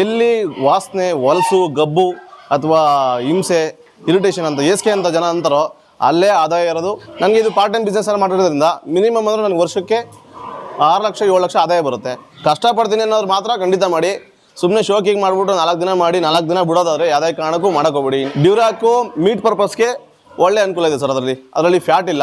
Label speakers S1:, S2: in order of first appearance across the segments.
S1: ಎಲ್ಲಿ ವಾಸನೆ ಹೊಲಸು ಗಬ್ಬು ಅಥವಾ ಹಿಂಸೆ ಇರಿಟೇಷನ್ ಅಂತ, ಏಸ್ಕೆ ಅಂತ ಜನ ಅಂತಾರೋ, ಅಲ್ಲೇ ಆದಾಯ ಇರೋದು. ನನಗೆ ಇದು ಪಾರ್ಟ್ ಟೈಮ್ ಬಿಸ್ನೆಸ್ ಎಲ್ಲ ಮಾಡಿರೋದ್ರಿಂದ ಮಿನಿಮಮ್ ಅಂದ್ರೆ ನನಗೆ ವರ್ಷಕ್ಕೆ ಆರು ಲಕ್ಷ, ಏಳು ಲಕ್ಷ ಆದಾಯ ಬರುತ್ತೆ. ಕಷ್ಟಪಡ್ತೀನಿ ಅನ್ನೋರು ಮಾತ್ರ ಖಂಡಿತ ಮಾಡಿ. ಸುಮ್ಮನೆ ಶೋಕಿಗೆ ಮಾಡಿಬಿಟ್ಟು ನಾಲ್ಕು ದಿನ ಮಾಡಿ, ನಾಲ್ಕು ದಿನ ಬಿಡೋದಾದ್ರೆ ಯಾವುದೇ ಕಾರಣಕ್ಕೂ ಮಾಡೋಕೋಬೇಡಿ. ಡ್ಯೂರಾಕು ಮೀಟ್ ಪರ್ಪಸ್ಗೆ ಒಳ್ಳೆ ಅನುಕೂಲ ಇದೆ ಸರ್ ಅದರಲ್ಲಿ. ಅದರಲ್ಲಿ ಫ್ಯಾಟ್ ಇಲ್ಲ.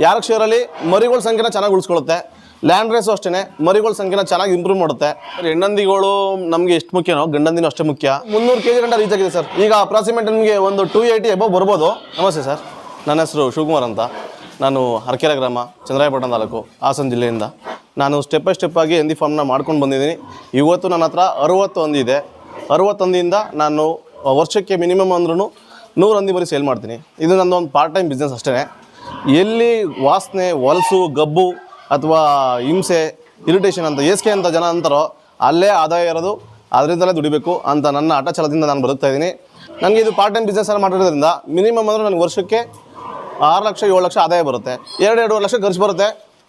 S1: ಯಾರ ಶೇರಲ್ಲಿ ಮರಿಗಳ ಸಂಖ್ಯೆನ ಚೆನ್ನಾಗಿ ಉಳಿಸ್ಕೊಳ್ಳುತ್ತೆ. ಲ್ಯಾಂಡ್ ರೇಸು ಅಷ್ಟೇ ಮರಿಗಳ ಸಂಖ್ಯೆನ ಚೆನ್ನಾಗಿ ಇಂಪ್ರೂವ್ ಮಾಡುತ್ತೆ. ಹೆಣ್ಣಂದಿಗಳು ನಮಗೆ ಎಷ್ಟು ಮುಖ್ಯನೋ ಗಂಡಂದಿನೂ ಅಷ್ಟೇ ಮುಖ್ಯ. ಮುನ್ನೂರು ಕೆ ಜಿ ಗಂಟ ರೀಚ್ ಆಗಿದೆ ಸರ್ ಈಗ ಅಪ್ರಾಕ್ಸಿಮೇಟ್ ನಿಮಗೆ ಒಂದು ಟೂ ಏಯ್ಟಿ ಎಬೋ ಬರ್ಬೋದು. ನಮಸ್ತೆ ಸರ್ ನನ್ನ ಹೆಸರು ಶಿವಕುಮಾರ್ ಅಂತ. ನಾನು ಹರಕೆರೆ ಗ್ರಾಮ ಚಂದ್ರಾಯಪಟ್ಟಣ ತಾಲೂಕು ಹಾಸನ ಜಿಲ್ಲೆಯಿಂದ. ನಾನು ಸ್ಟೆಪ್ ಬೈ ಸ್ಟೆಪ್ ಆಗಿ ಹಂದಿ ಫಾರ್ಮ್ನ ಮಾಡ್ಕೊಂಡು ಬಂದಿದ್ದೀನಿ. ಇವತ್ತು ನನ್ನ ಹತ್ರ ಅರುವತ್ತು ಹಂದಿ ಇದೆ. ಅರುವತ್ತು ಹಂದಿಯಿಂದ ನಾನು ವರ್ಷಕ್ಕೆ ಮಿನಿಮಮ್ ಅಂದ್ರೂ ನೂರು ಹಂದಿ ಮರಿ ಸೇಲ್ ಮಾಡ್ತೀನಿ. ಇದು ನನ್ನದು ಒಂದು ಪಾರ್ಟ್ ಟೈಮ್ ಬಿಸ್ನೆಸ್ ಅಷ್ಟೇ ಎಲ್ಲಿ ವಾಸನೆ ಹೊಲಸು ಗಬ್ಬು ಅಥವಾ ಹಿಂಸೆ ಇರಿಟೇಷನ್ ಅಂತ, ಏಸ್ಕೆ ಅಂತ ಜನ ಅಂತಾರೋ, ಅಲ್ಲೇ ಆದಾಯ ಇರೋದು ಅದರಿಂದಲೇ ದುಡಿಬೇಕು ಅಂತ ನನ್ನ ಆಟ ಛಲದಿಂದ ನಾನು ಬದುಕ್ತಾ ಇದ್ದೀನಿ. ನನಗೆ ಇದು ಪಾರ್ಟ್ ಟೈಮ್ ಬಿಸ್ನೆಸ್ ಎಲ್ಲ ಮಾಡಿರೋದ್ರಿಂದ ಮಿನಿಮಮ್ ಅಂದರೆ ನನಗೆ ವರ್ಷಕ್ಕೆ ಆರು ಲಕ್ಷ, ಏಳು ಲಕ್ಷ ಆದಾಯ ಬರುತ್ತೆ. ಎರಡು, ಎರಡೂವರೆ ಲಕ್ಷ ಖರ್ಚು ಬರುತ್ತೆ.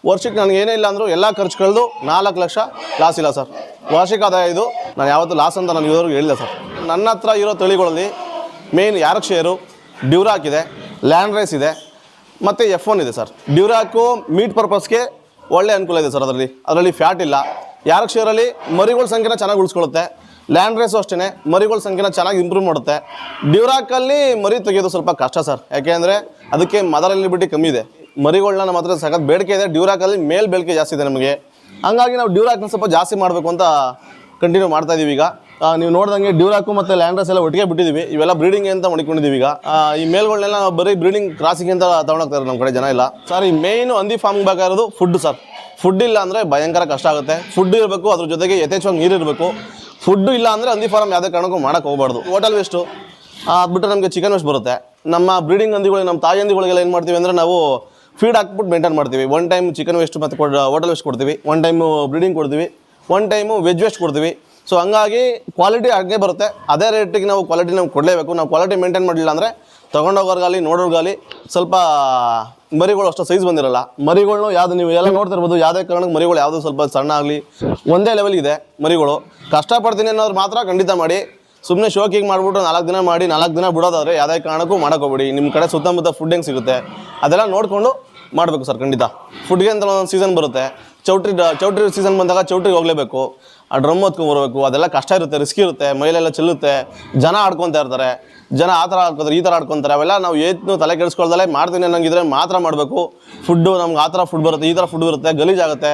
S1: ವರ್ಷಕ್ಕೆ ನನಗೆ ಏನೇ ಇಲ್ಲ ಅಂದರೂ ಎಲ್ಲ ಖರ್ಚು ಕಳೆದು ನಾಲ್ಕು ಲಕ್ಷ ಲಾಸ್ ಇಲ್ಲ ಸರ್. ವಾರ್ಷಿಕ ಆದಾಯ ಇದು. ನಾನು ಯಾವತ್ತೂ ಲಾಸ್ ಅಂತ ನಾನು ಇದುವರೆಗೂ ಹೇಳಿಲ್ಲ ಸರ್. ನನ್ನ ಹತ್ರ ಇರೋ ತಳಿಗಳಲ್ಲಿ ಮೇನ್ ಯಾರಕ್ ಶೇರು ಡ್ಯೂರಾಕ್ ಇದೆ ಲ್ಯಾಂಡ್ ರೈಸ್ ಇದೆ, ಮತ್ತು ಎಫ್ ಒನ್ ಇದೆ ಸರ್. ಡ್ಯೂರಾಕು ಮೀಟ್ ಪರ್ಪಸ್ಗೆ ಒಳ್ಳೆ ಅನುಕೂಲ ಇದೆ ಸರ್ ಅದರಲ್ಲಿ. ಅದರಲ್ಲಿ ಫ್ಯಾಟ್ ಇಲ್ಲ. ಯಾರಕ್ ಶೇರಲ್ಲಿ ಮರಿಗಳ ಸಂಖ್ಯೆನ ಚೆನ್ನಾಗಿ ಉಳಿಸ್ಕೊಳುತ್ತೆ. ಲ್ಯಾಂಡ್ ರೇಸು ಅಷ್ಟೇ ಮರಿಗಳ ಸಂಖ್ಯೆನ ಚೆನ್ನಾಗಿ ಇಂಪ್ರೂವ್ ಮಾಡುತ್ತೆ. ಡ್ಯೂರಾಕಲ್ಲಿ ಮರಿ ತೆಗೆಯೋದು ಸ್ವಲ್ಪ ಕಷ್ಟ ಸರ್. ಯಾಕೆಂದರೆ ಅದಕ್ಕೆ ಮದರ್ ಎಲಿಬಿಲಿಟಿ ಕಮ್ಮಿ ಇದೆ. ಮರಿಗಳನ್ನ ನಮ್ಮ ಹತ್ರ ಸಖತ್ ಬೇಡಿಕೆ ಇದೆ. ಡ್ಯೂರಾಕಲ್ಲಿ ಮೇಲ್ ಬೇಡಿಕೆ ಜಾಸ್ತಿ ಇದೆ ನಮಗೆ. ಹಂಗಾಗಿ ನಾವು ಡ್ಯೂರಾಕ್ನ ಸ್ವಲ್ಪ ಜಾಸ್ತಿ ಮಾಡಬೇಕು ಅಂತ ಕಂಟಿನ್ಯೂ ಮಾಡ್ತಾ ಇದೀವಿ ಈಗ. ನೀವು ನೋಡ್ದಂಗೆ ಡ್ಯೂರಾಕು ಮತ್ತು ಲ್ಯಾಂಡ್ರಸ್ ಎಲ್ಲ ಒಟ್ಟಿಗೆ ಬಿಟ್ಟಿದ್ದೀವಿ. ಇವೆಲ್ಲ ಬ್ರೀಡಿಂಗ್ ಅಂತ ಮಡಿಕೊಂಡಿದ್ದೀವಿ ಈಗ. ಈ ಮೇಲ್ಗಳನ್ನೆಲ್ಲ ಬರೀ ಬ್ರೀಡಿಂಗ್ ಕ್ರಾಸಿಂಗ್ ಅಂತ ತೊಗೊಂಡೋಗ್ತಾರೆ ನಮ್ಮ ಕಡೆ ಜನ ಇಲ್ಲ. ಸರ್ ಈ ಮೇಯ್ನು ಹಂದಿ ಫಾರ್ಮ್ ಬೇಕಾಗಿರೋದು ಫುಡ್ ಸರ್ ಫುಡ್ ಇಲ್ಲ ಅಂದರೆ ಭಯಂಕರ ಕಷ್ಟ ಆಗುತ್ತೆ. ಫುಡ್ ಇರಬೇಕು, ಅದ್ರ ಜೊತೆಗೆ ಯಥೇಚ್ಛವಾಗಿ ನೀರು ಇರಬೇಕು. ಫುಡ್ಡು ಇಲ್ಲ ಅಂದರೆ ಹಂದಿ ಫಾರ್ಮ್ ಯಾವುದೇ ಕಾರಣಕ್ಕೂ ಮಾಡೋಕ್ಕೆ ಹೋಗಬಾರ್ದು. ಹೋಟೆಲ್ ವೇಸ್ಟು ಅದು ಬಿಟ್ಟರೆ ನಮಗೆ ಚಿಕನ್ ವೇಸ್ಟ್ ಬರುತ್ತೆ. ನಮ್ಮ ಬ್ರೀಡಿಂಗ್ ಹಂದಿಗಳಿಗೆ ನಮ್ಮ ತಾಯಿ ಹಂದಿಗಳಿಗೆಲ್ಲ ಏನು ಮಾಡ್ತೀವಿ ಅಂದರೆ ನಾವು ಫೀಡ್ ಹಾಕ್ಬಿಟ್ಟು ಮೇಂಟೈನ್ ಮಾಡ್ತೀವಿ. ಒನ್ ಟೈಮ್ ಚಿಕನ್ ವೇಸ್ಟ್ ಮತ್ತು ಕೊಡ್ ಹೋಟೆಲ್ ವೇಸ್ಟ್ ಕೊಡ್ತೀವಿ. ಒನ್ ಟೈಮು ಬ್ರೀಡಿಂಗ್ ಕೊಡ್ತೀವಿ. ಒನ್ ಟೈಮು ವೆಜ್ ವೇಸ್ಟ್ ಕೊಡ್ತೀವಿ. ಸೊ ಹಂಗಾಗಿ ಕ್ವಾಲಿಟಿ ಹಾಗೆ ಬರುತ್ತೆ. ಅದೇ ರೇಟಿಗೆ ನಾವು ಕ್ವಾಲಿಟಿ ನಾವು ಕೊಡಲೇಬೇಕು. ನಾವು ಕ್ವಾಲಿಟಿ ಮೇಂಟೈನ್ ಮಾಡಲಿಲ್ಲ ಅಂದರೆ ತೊಗೊಂಡೋಗೋರ್ಗಾಲಿ ನೋಡೋರ್ಗಾಲಿ ಸ್ವಲ್ಪ ಮರಿಗಳು ಅಷ್ಟು ಸೈಜ್ ಬಂದಿರಲ್ಲ. ಮರಿಗಳನ್ನೂ ಯಾವುದು ನೀವು ಎಲ್ಲ ನೋಡ್ತಿರ್ಬೋದು. ಯಾವುದೇ ಕಾರಣಕ್ಕೆ ಮರಿಗಳು ಯಾವುದು ಸ್ವಲ್ಪ ಸಣ್ಣ ಆಗಲಿ, ಒಂದೇ ಲೆವೆಲ್ ಇದೆ ಮರಿಗಳು. ಕಷ್ಟಪಡ್ತೀನಿ ಅನ್ನೋರು ಮಾತ್ರ ಖಂಡಿತ ಮಾಡಿ. ಸುಮ್ಮನೆ ಶೋಕಿಗೆ ಮಾಡಿಬಿಟ್ಟು ನಾಲ್ಕು ದಿನ ಮಾಡಿ, ನಾಲ್ಕು ದಿನ ಬಿಡೋದಾದ್ರೆ ಯಾವುದೇ ಕಾರಣಕ್ಕೂ ಮಾಡೋಕ್ಕೋಗ್ಬೇಡಿ ನಿಮ್ಮ ಕಡೆ ಸುತ್ತಮುತ್ತ ಫುಡ್ ಹೆಂಗೆ ಸಿಗುತ್ತೆ? ಅದೆಲ್ಲ ನೋಡಿಕೊಂಡು ಮಾಡಬೇಕು ಸರ್ ಖಂಡಿತ. ಫುಡ್ಗೆ ಅಂತ ಒಂದು ಸೀಸನ್ ಬರುತ್ತೆ. ಚೌಟ್ರಿ ಚೌಟ್ರಿ ಸೀಸನ್ ಬಂದಾಗ ಚೌಟ್ರಿಗೆ ಹೋಗಲೇಬೇಕು. ಆ ಡ್ರಮ್ ಹೊತ್ಕೊಂಬರ್ಬೇಕು ಅದೆಲ್ಲ ಕಷ್ಟ ಇರುತ್ತೆ ರಿಸ್ಕ್ ಇರುತ್ತೆ, ಮೈಲೆಲ್ಲ ಚೆಲ್ಲುತ್ತೆ, ಜನ ಆಡ್ಕೊತಾ ಇರ್ತಾರೆ, ಜನ ಆ ಥರ ಆಡ್ಕೊತಾರೆ, ಈ ಥರ ಆಡ್ಕೊತಾರೆ, ಅವೆಲ್ಲ ನಾವು ಏನು ತಲೆ ಕೆಡಿಸ್ಕೊಳ್ದಲ್ಲೇ ಮಾಡ್ತೀನಿ ಅನ್ನೋಂಗಿದ್ರೆ ಮಾತ್ರ ಮಾಡಬೇಕು. ಫುಡ್ಡು ನಮ್ಗೆ ಆ ಥರ ಫುಡ್ ಬರುತ್ತೆ, ಈ ಥರ ಫುಡ್ ಬರುತ್ತೆ ಗಲೀಜಾಗುತ್ತೆ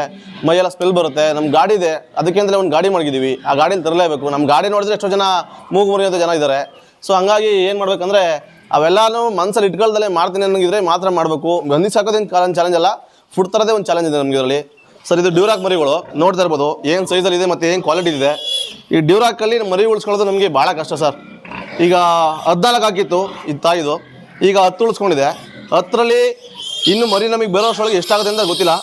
S1: ಮೈಯೆಲ್ಲ ಸ್ಪೆಲ್ ಬರುತ್ತೆ ನಮ್ಮ ಗಾಡಿ ಇದೆ ಅದಕ್ಕೆ ಅಂತಲೇ ಒಂದು ಗಾಡಿ ಮಡಗಿದ್ದೀವಿ ಆ ಗಾಡಿನ ತರಲೇಬೇಕು. ನಮ್ಮ ಗಾಡಿ ನೋಡಿದ್ರೆ ಎಷ್ಟೋ ಜನ ಮೂಗು ಮುರಿಯೋದು ಜನ ಇದ್ದಾರೆ. ಸೊ ಹಂಗಾಗಿ ಏನು ಮಾಡಬೇಕಂದ್ರೆ, ಅವೆಲ್ಲನೂ ಮನ್ಸಲ್ಲಿ ಇಟ್ಕೊಳ್ದಲ್ಲೇ ಮಾಡ್ತೀನಿ ಅನ್ನೋಂಗಿದ್ರೆ ಮಾತ್ರ ಮಾಡಬೇಕು. ಗಂಧಿ ಸಾಕೋದೇನು ಚಾಲೆಂಜ್ ಅಲ್ಲ ಫುಡ್ ಥರದೇ ಒಂದು ಚಾಲೆಂಜ್ ಇದೆ ನಮಗೆ ಇದರಲ್ಲಿ. ಸರ್, ಇದು ಡ್ಯೂರಾಕ್ ಮರಿಗಳು. ನೋಡ್ತಾ ಇರ್ಬೋದು ಏನು ಸೈಜಲ್ಲಿ ಇದೆ ಮತ್ತು ಏನು ಕ್ವಾಲಿಟಿ ಇದೆ. ಈ ಡ್ಯೂರಾಕಲ್ಲಿ ಮರಿ ಉಳಿಸ್ಕೊಳ್ಳೋದು ನಮಗೆ ಭಾಳ ಕಷ್ಟ ಸರ್. ಈಗ ಹದಿನಾಲ್ಕು ಹಾಕಿತ್ತು ಇದು ತಾಯಿದು. ಈಗ ಹತ್ತು ಉಳಿಸ್ಕೊಂಡಿದೆ. ಹತ್ತರಲ್ಲಿ ಇನ್ನು ಮರಿ ನಮಗೆ ಬೇರೆ ಎಷ್ಟಾಗುತ್ತೆ ಅಂತ ಗೊತ್ತಿಲ್ಲ.